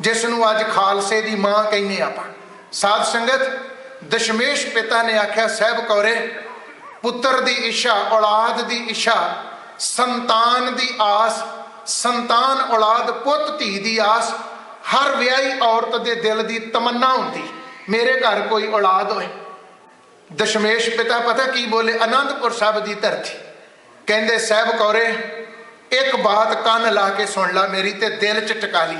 Speaker 1: ਜਿਸ ਨੂੰ ਅੱਜ ਖਾਲਸੇ ਦੀ ਮਾਂ ਕਹਿੰਦੇ ਆਪਾਂ। ਸਾਧ ਸੰਗਤ, ਦਸ਼ਮੇਸ਼ ਪਿਤਾ ਨੇ ਆਖਿਆ, ਸਾਹਿਬ ਕੌਰੇ, ਪੁੱਤਰ ਦੀ ਇੱਛਾ, ਔਲਾਦ ਦੀ ਇੱਛਾ, ਸੰਤਾਨ ਦੀ ਆਸ, ਸੰਤਾਨ, ਔਲਾਦ ਪੁੱਤ, ਧੀ ਦੀ ਆਸ, ਹਰ ਵਿਆਹੀ ਔਰਤ ਦੇ ਦਿਲ ਦੀ ਤਮੰਨਾ ਹੁੰਦੀ, ਮੇਰੇ ਘਰ ਕੋਈ ਔਲਾਦ ਹੋਏ। ਦਸ਼ਮੇਸ਼ ਪਿਤਾ ਪਤਾ ਕੀ ਬੋਲੇ ਆਨੰਦਪੁਰ ਸਾਹਿਬ ਦੀ ਧਰਤੀ। ਕਹਿੰਦੇ, ਸਾਹਿਬ ਕੌਰੇ ਇੱਕ ਬਾਤ ਕੰਨ ਲਾ ਕੇ ਸੁਣ ਲੈ ਮੇਰੀ ਤੇ ਦਿਲ 'ਚ ਟਿਕਾ ਲਈ।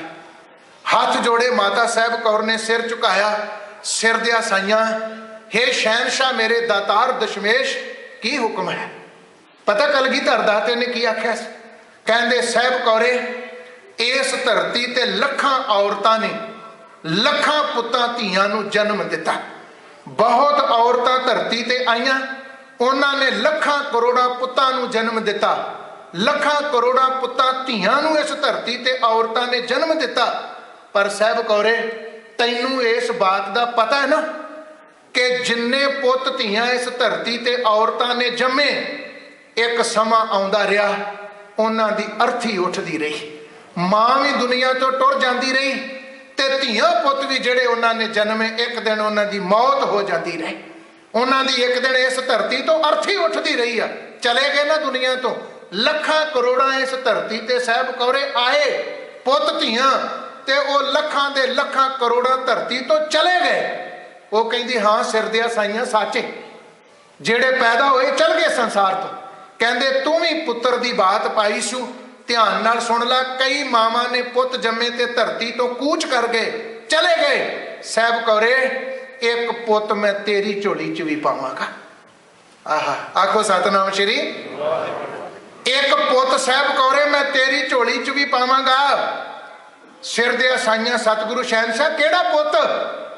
Speaker 1: ਹੱਥ ਜੋੜੇ ਮਾਤਾ ਸਾਹਿਬ ਕੌਰ ਨੇ ਸਿਰ ਝੁਕਾਇਆ, ਸਿਰ ਦਿਆ ਸਾਈਆਂ, ਹੇ ਸ਼ਹਿਨशाह ਮੇਰੇ ਦਾਤਾਰ ਦਸ਼ਮੇਸ਼, ਕੀ ਹੁਕਮ ਹੈ? ਪਤਾ ਕਲਗੀਧਰ ਦਾਤੇ ਨੇ ਕੀ ਆਖਿਆ ਕਹਿੰਦੇ, ਸਾਹਿਬ ਕੌਰੇ, ਇਸ ਧਰਤੀ ਤੇ ਲੱਖਾਂ ਔਰਤਾਂ ਨੇ ਲੱਖਾਂ ਪੁੱਤਾਂ ਧੀਆਂ ਨੂੰ ਜਨਮ ਦਿੱਤਾ। ਬਹੁਤ ਔਰਤਾਂ ਧਰਤੀ ਤੇ ਆਈਆਂ, ਉਹਨਾਂ ਨੇ ਲੱਖਾਂ ਕਰੋੜਾਂ ਪੁੱਤਾਂ ਨੂੰ ਜਨਮ ਦਿੱਤਾ। ਲੱਖਾਂ ਕਰੋੜਾਂ ਪੁੱਤਾਂ ਧੀਆਂ ਨੂੰ ਇਸ ਧਰਤੀ ਤੇ ਔਰਤਾਂ ਨੇ ਜਨਮ ਦਿੱਤਾ। ਪਰ ਸਾਹਿਬ ਕੌਰੇ, ਤੈਨੂੰ ਇਸ ਬਾਤ ਦਾ ਪਤਾ ਹੈ ਨਾ ਕਿ ਜਿੰਨੇ ਪੁੱਤ ਧੀਆਂ ਇਸ ਧਰਤੀ ਤੇ ਔਰਤਾਂ ਨੇ ਜੰਮੇ, ਇੱਕ ਸਮਾਂ ਆਉਂਦਾ ਰਿਹਾ, ਉਹਨਾਂ ਦੀ ਅਰਥੀ ਉੱਠਦੀ ਰਹੀ। ਮਾਂ ਵੀ ਦੁਨੀਆ ਤੋਂ ਟੁਰ ਜਾਂਦੀ ਰਹੀ ਤੇ ਧੀਆਂ ਪੁੱਤ ਵੀ ਜਿਹੜੇ ਉਹਨਾਂ ਨੇ ਜਨਮੇ, ਇੱਕ ਦਿਨ ਉਹਨਾਂ ਦੀ ਮੌਤ ਹੋ ਜਾਂਦੀ ਰਹੀ। ਉਹਨਾਂ ਦੀ ਇੱਕ ਦਿਨ ਇਸ ਧਰਤੀ ਤੋਂ ਅਰਥੀ ਉੱਠਦੀ ਰਹੀ ਆ। ਚਲੇ ਗਏ ਨਾ ਦੁਨੀਆ ਤੋਂ। ਲੱਖਾਂ ਕਰੋੜਾਂ ਇਸ ਧਰਤੀ ਤੇ ਸਾਹਿਬ ਕੌਰੇ ਆਏ, ਪੁੱਤ ਧੀਆਂ, ਤੇ ਉਹ ਲੱਖਾਂ ਦੇ ਲੱਖਾਂ ਕਰੋੜਾਂ ਧਰਤੀ ਤੋਂ ਚਲੇ ਗਏ। ਉਹ ਕਹਿੰਦੀ, ਹਾਂ, ਸਿਰ ਦੀਆਂ ਸਾਈਆਂ ਸਾਚੇ। ਜਿਹੜੇ ਪੈਦਾ ਹੋਏ ਚਲ ਗਏ ਸੰਸਾਰ ਤੋਂ। ਕਹਿੰਦੇ, ਤੂੰ ਵੀ ਪੁੱਤਰ ਦੀ ਬਾਤ ਪਾਈ ਸੂ। ਧਿਆਨ ਨਾਲ ਸੁਣ ਲੈ, ਕਈ ਮਾਵਾਂ ਨੇ ਪੁੱਤ ਜੰਮੇ ਤੇ ਧਰਤੀ ਤੋਂ ਕੂਚ ਕਰ ਗਏ, ਚਲੇ ਗਏ। ਸਾਹਿਬ ਕੌਰੇ, ਇੱਕ ਪੁੱਤ ਮੈਂ ਤੇਰੀ ਝੋਲੀ 'ਚ ਵੀ ਪਾਵਾਂਗਾ। ਆਹਾ, ਆਖੋ ਸਤਨਾਮ ਸ਼੍ਰੀ। ਇੱਕ ਪੁੱਤ ਸਾਹਿਬ ਕੌਰੇ, ਮੈਂ ਤੇਰੀ ਝੋਲੀ 'ਚ ਵੀ ਪਾਵਾਂਗਾ। ਸਿਰ ਦੇ ਸਾਈਆਂ ਸਤਿਗੁਰੂ ਸ਼ਹਿਨशाह ਕਿਹੜਾ ਪੁੱਤ?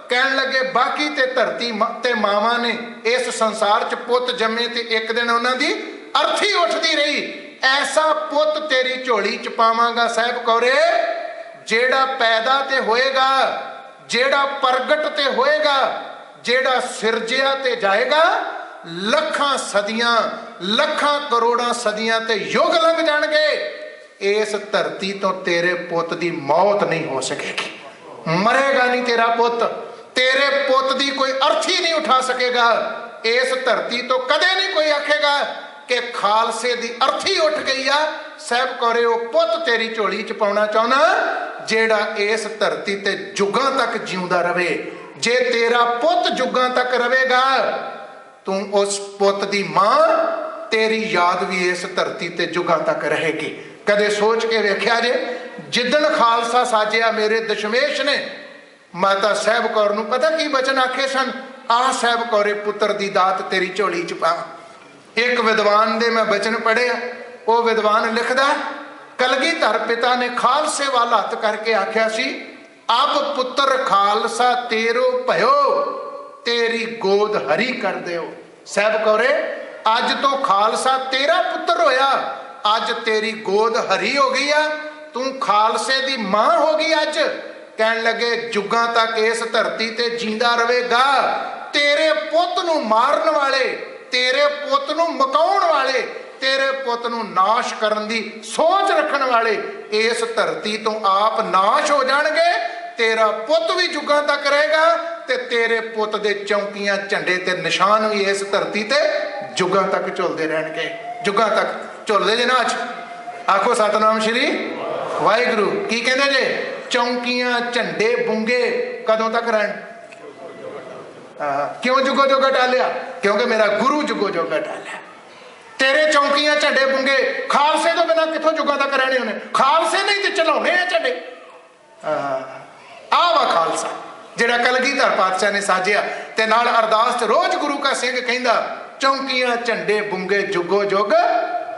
Speaker 1: ਕਹਿਣ ਲੱਗੇ, ਬਾਕੀ ਤੇ ਧਰਤੀ ਤੇ ਮਾਵਾਂ ਨੇ, ਇਸ ਸੰਸਾਰ 'ਚ ਪੁੱਤ ਜੰਮੇ ਤੇ ਇੱਕ ਦਿਨ ਉਹਨਾਂ ਦੀ ਅਰਥੀ ਉੱਠਦੀ ਰਹੀ। ਐਸਾ ਪੁੱਤ ਤੇਰੀ ਝੋਲੀ 'ਚ ਪਾਵਾਂਗਾ ਸਾਹਿਬ ਕੌਰੇ, ਜਿਹੜਾ ਪੈਦਾ ਤੇ ਹੋਏਗਾ, ਜਿਹੜਾ ਪ੍ਰਗਟ ਤੇ ਹੋਏਗਾ, ਜਿਹੜਾ ਸਿਰਜਿਆ ਤੇ ਜਾਏਗਾ ਲੱਖਾਂ ਸਦੀਆਂ, ਲੱਖਾਂ ਕਰੋੜਾਂ ਸਦੀਆਂ ਤੇ ਯੁੱਗ ਲੰਘ ਜਾਣਗੇ। ਇਸ ਧਰਤੀ ਤੋਂ ਤੇਰੇ ਪੁੱਤ ਦੀ ਮੌਤ ਨਹੀਂ ਹੋ ਸਕੇਗੀ। ਮਰੇਗਾ ਨਹੀਂ ਤੇਰਾ ਪੁੱਤ। ਤੇਰੇ ਪੁੱਤ ਦੀ ਕੋਈ ਅਰਥੀ ਨਹੀਂ ਉਠਾ ਸਕੇਗਾ। ਇਸ ਧਰਤੀ ਤੋਂ ਕਦੇ ਨਹੀਂ ਕੋਈ ਆਖੇਗਾ ਕਿ ਖਾਲਸੇ ਦੀ ਅਰਥੀ ਉੱਠ ਗਈ ਆ। ਸਾਹਿਬ ਕੌਰੇ, ਉਹ ਪੁੱਤ ਤੇਰੀ ਝੋਲੀ ਚ ਪਾਉਣਾ ਚਾਹੁੰਦਾ, ਜਿਹੜਾ ਇਸ ਧਰਤੀ ਤੇ ਜੁਗਾਂ ਤੱਕ ਜਿਉਂਦਾ ਰਵੇ। ਜੇ ਤੇਰਾ ਪੁੱਤ ਜੁਗਾਂ ਤੱਕ ਰਵੇਗਾ ਤੂੰ ਉਸ ਪੁੱਤ ਦੀ ਮਾਂ, ਤੇਰੀ ਯਾਦ ਵੀ ਇਸ ਧਰਤੀ ਤੇ ਜੁਗਾ ਤੱਕ ਰਹੇਗੀ। ਕਦੇ ਸੋਚ ਕੇ ਵੇਖਿਆ ਜੇ, ਜਿੱਦਣ ਖਾਲਸਾ ਸਾਜਿਆ ਮੇਰੇ ਦਸ਼ਮੇਸ਼ ਨੇ, ਮਾਤਾ ਸਾਹਿਬ ਕੌਰ ਨੂੰ ਪਤਾ ਕੀ ਬਚਨ ਆਖੇ ਸਨ? ਆਹ ਸਾਹਿਬ ਕੌਰੇ ਪੁੱਤਰ ਦੀ ਦਾਤ ਤੇਰੀ ਝੋਲੀ ਚ ਪਾ। ਇੱਕ ਵਿਦਵਾਨ ਦੇ ਮੈਂ ਬਚਨ ਪੜਿਆ ਉਹ ਵਿਦਵਾਨ ਲਿਖਦਾ ਕਲਗੀਧਰ ਪਿਤਾ ਨੇ ਖਾਲਸੇ ਵੱਲ ਹੱਥ ਕਰਕੇ ਆਖਿਆ ਸੀ ਅਬ ਪੁੱਤਰ ਖਾਲਸਾ ਤੇਰੋ ਭਇਓ ਤੇਰੀ ਗੋਦ ਹਰੀ ਕਰ ਦਿਓ। ਸਾਹਿਬ ਕੌਰੇ, ਅੱਜ ਤੋਂ ਖਾਲਸਾ ਤੇਰਾ ਪੁੱਤਰ ਹੋਇਆ। ਅੱਜ ਤੇਰੀ ਗੋਦ ਹਰੀ ਹੋ ਗਈ ਆ। ਤੂੰ ਖਾਲਸੇ ਦੀ ਮਾਂ ਹੋ ਗਈ ਅੱਜ। ਕਹਿਣ ਲੱਗੇ, ਜੁਗਾਂ ਤੱਕ ਇਸ ਧਰਤੀ ਤੇ ਜਿੰਦਾ ਰਹੇਗਾ। ਤੇਰੇ ਪੁੱਤ ਨੂੰ ਮਾਰਨ ਵਾਲੇ, ਤੇਰੇ ਪੁੱਤ ਨੂੰ ਮਕਾਉਣ ਵਾਲੇ, ਤੇਰੇ ਪੁੱਤ ਨੂੰ ਨਾਸ਼ ਕਰਨ ਦੀ ਸੋਚ ਰੱਖਣ ਵਾਲੇ ਇਸ ਧਰਤੀ ਤੋਂ ਆਪ ਨਾਸ਼ ਹੋ ਜਾਣਗੇ। ਤੇਰਾ ਪੁੱਤ ਵੀ ਜੁਗਾਂ ਤੱਕ ਰਹੇਗਾ। ਤੇ ਤੇਰੇ ਪੁੱਤ ਦੇ ਚੌਂਕੀਆਂ, ਝੰਡੇ ਤੇ ਨਿਸ਼ਾਨ ਵੀ ਇਸ ਧਰਤੀ ਤੇ ਜੁਗਾਂ ਤੱਕ ਝੁਲਦੇ ਰਹਿਣਗੇ। ਜੁਗਾਂ ਤੱਕ ਝੁਲਦੇ ਜੇ ਨਾ ਅੱਜ। ਆਖੋ ਸਤਨਾਮ ਸ਼੍ਰੀ ਵਾਹਿਗੁਰੂ। ਕੀ ਕਹਿੰਦੇ ਜੇ? ਚੌਂਕੀਆਂ, ਝੰਡੇ, ਬੁੰਗੇ ਕਦੋਂ ਤੱਕ ਰਹਿਣ? ਕਿਉਂ ਜੁਗੋ ਜੋਗਾ ਟਾਲਿਆ? ਕਿਉਂਕਿ ਮੇਰਾ ਗੁਰੂ ਜੁਗੋ ਜੋਗਾ ਟਾਲਿਆ। ਤੇਰੇ ਚੌਂਕੀਆਂ, ਝੰਡੇ, ਬੁੰਗੇ ਖਾਲਸੇ ਤੋਂ ਬਿਨਾ ਕਿੱਥੋਂ ਜੁਗਾਂ ਤੱਕ ਰਹਿਣੇ ਉਹਨੇ? ਖਾਲਸੇ ਨਹੀਂ ਤੇ ਚਲਾਉਣੇ ਆ ਝੰਡੇ। ਆ ਵਾ ਖਾਲਸਾ। ਜਿਹੜਾ ਕਲਗੀਧਰ ਪਾਤਸ਼ਾਹ ਨੇ ਸਾਜਿਆ ਤੇ ਨਾਲ ਅਰਦਾਸ ਚ ਰੋਜ਼ ਗੁਰੂ ਕਾ ਸਿੰਘ ਕਹਿੰਦਾ, ਚੌਂਕੀਆਂ, ਝੰਡੇ, ਬੁੰਗੇ, ਜੁਗੋ ਜੁਗ,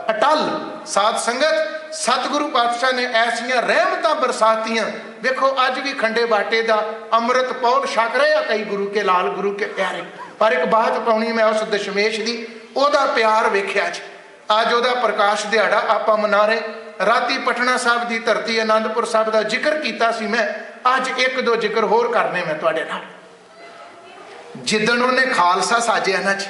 Speaker 1: ਅਟਲ, ਸਾਧ ਸੰਗਤ, ਸਤਿਗੁਰੂ ਪਾਤਸ਼ਾਹ ਨੇ ਐਸੀਆਂ ਰਹਿਮਤਾਂ ਬਰਸਾਤੀਆਂ। ਵੇਖੋ, ਅੱਜ ਵੀ ਖੰਡੇ ਬਾਟੇ ਦਾ ਅੰਮ੍ਰਿਤ ਪੌਲ ਛਕ ਰਹੇ ਆ ਕਈ ਗੁਰੂ ਕੇ ਲਾਲ, ਗੁਰੂ ਕੇ ਪਿਆਰੇ। ਪਰ ਇੱਕ ਬਾਤ ਪਾਉਣੀ ਮੈਂ ਉਸ ਦਸ਼ਮੇਸ਼ ਦੀ, ਉਹਦਾ ਪਿਆਰ ਵੇਖਿਆ ਜੀ। ਅੱਜ ਉਹਦਾ ਪ੍ਰਕਾਸ਼ ਦਿਹਾੜਾ ਆਪਾਂ ਮਨਾ ਰਹੇ। ਰਾਤੀ ਪਟਨਾ ਸਾਹਿਬ ਦੀ ਧਰਤੀ, ਆਨੰਦਪੁਰ ਸਾਹਿਬ ਦਾ ਜ਼ਿਕਰ ਕੀਤਾ ਸੀ ਮੈਂ। ਅੱਜ ਇੱਕ ਦੋ ਜ਼ਿਕਰ ਹੋਰ ਕਰਨੇ ਮੈਂ ਤੁਹਾਡੇ ਨਾਲ। ਜਿੱਦਣ ਉਹਨੇ ਖਾਲਸਾ ਸਾਜਿਆ ਨਾ ਜੀ,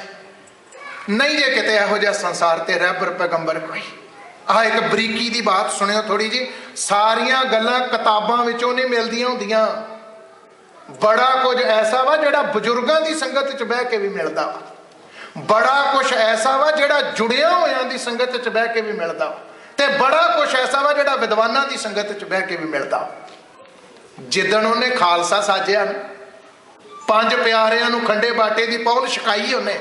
Speaker 1: ਨਹੀਂ ਜੇ ਕਿਤੇ ਇਹੋ ਜਿਹਾ ਸੰਸਾਰ ਤੇ ਰਹਿਬਰ ਪੈਗੰਬਰ ਕੋਈ। ਆਹ ਇੱਕ ਬਰੀਕੀ ਦੀ ਬਾਤ ਸੁਣਿਓ ਥੋੜੀ ਜੀ ਸਾਰੀਆਂ ਗੱਲਾਂ ਕਿਤਾਬਾਂ ਵਿੱਚੋਂ ਨਹੀਂ ਮਿਲਦੀਆਂ ਹੁੰਦੀਆਂ। ਬੜਾ ਕੁਝ ਐਸਾ ਵਾ ਜਿਹੜਾ ਬਜ਼ੁਰਗਾਂ ਦੀ ਸੰਗਤ 'ਚ ਬਹਿ ਕੇ ਵੀ ਮਿਲਦਾ ਵਾ। ਬੜਾ ਕੁਝ ਐਸਾ ਵਾ ਜਿਹੜਾ ਜੁੜਿਆ ਹੋਇਆਂ ਦੀ ਸੰਗਤ 'ਚ ਬਹਿ ਕੇ ਵੀ ਮਿਲਦਾ ਵਾ। ਤੇ ਬੜਾ ਕੁਝ ਐਸਾ ਵਾ ਜਿਹੜਾ ਵਿਦਵਾਨਾਂ ਦੀ ਸੰਗਤ 'ਚ ਬਹਿ ਕੇ ਵੀ ਮਿਲਦਾ ਵਾ। ਜਿੱਦਣ ਉਹਨੇ ਖਾਲਸਾ ਸਾਜਿਆ ਪੰਜ ਪਿਆਰਿਆਂ ਨੂੰ ਖੰਡੇ ਬਾਟੇ ਦੀ ਪੌਲ ਛਕਾਈ ਉਹਨੇ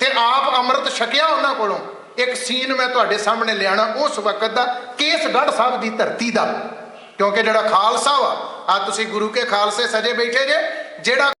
Speaker 1: ਤੇ ਆਪ ਅੰਮ੍ਰਿਤ ਛਕਿਆ ਉਹਨਾਂ ਕੋਲੋਂ। ਇੱਕ ਸੀਨ ਮੈਂ ਤੁਹਾਡੇ ਸਾਹਮਣੇ ਲਿਆਣਾ ਉਸ ਵਕਤ ਦਾ ਕੇਸਗੜ੍ਹ ਸਾਹਿਬ ਦੀ ਧਰਤੀ ਦਾ। ਕਿਉਂਕਿ ਜਿਹੜਾ ਖਾਲਸਾ ਵਾ ਆ ਤੁਸੀਂ ਗੁਰੂ ਕੇ ਖਾਲਸੇ ਸਜੇ ਬੈਠੇ ਜੇ, ਜਿਹੜਾ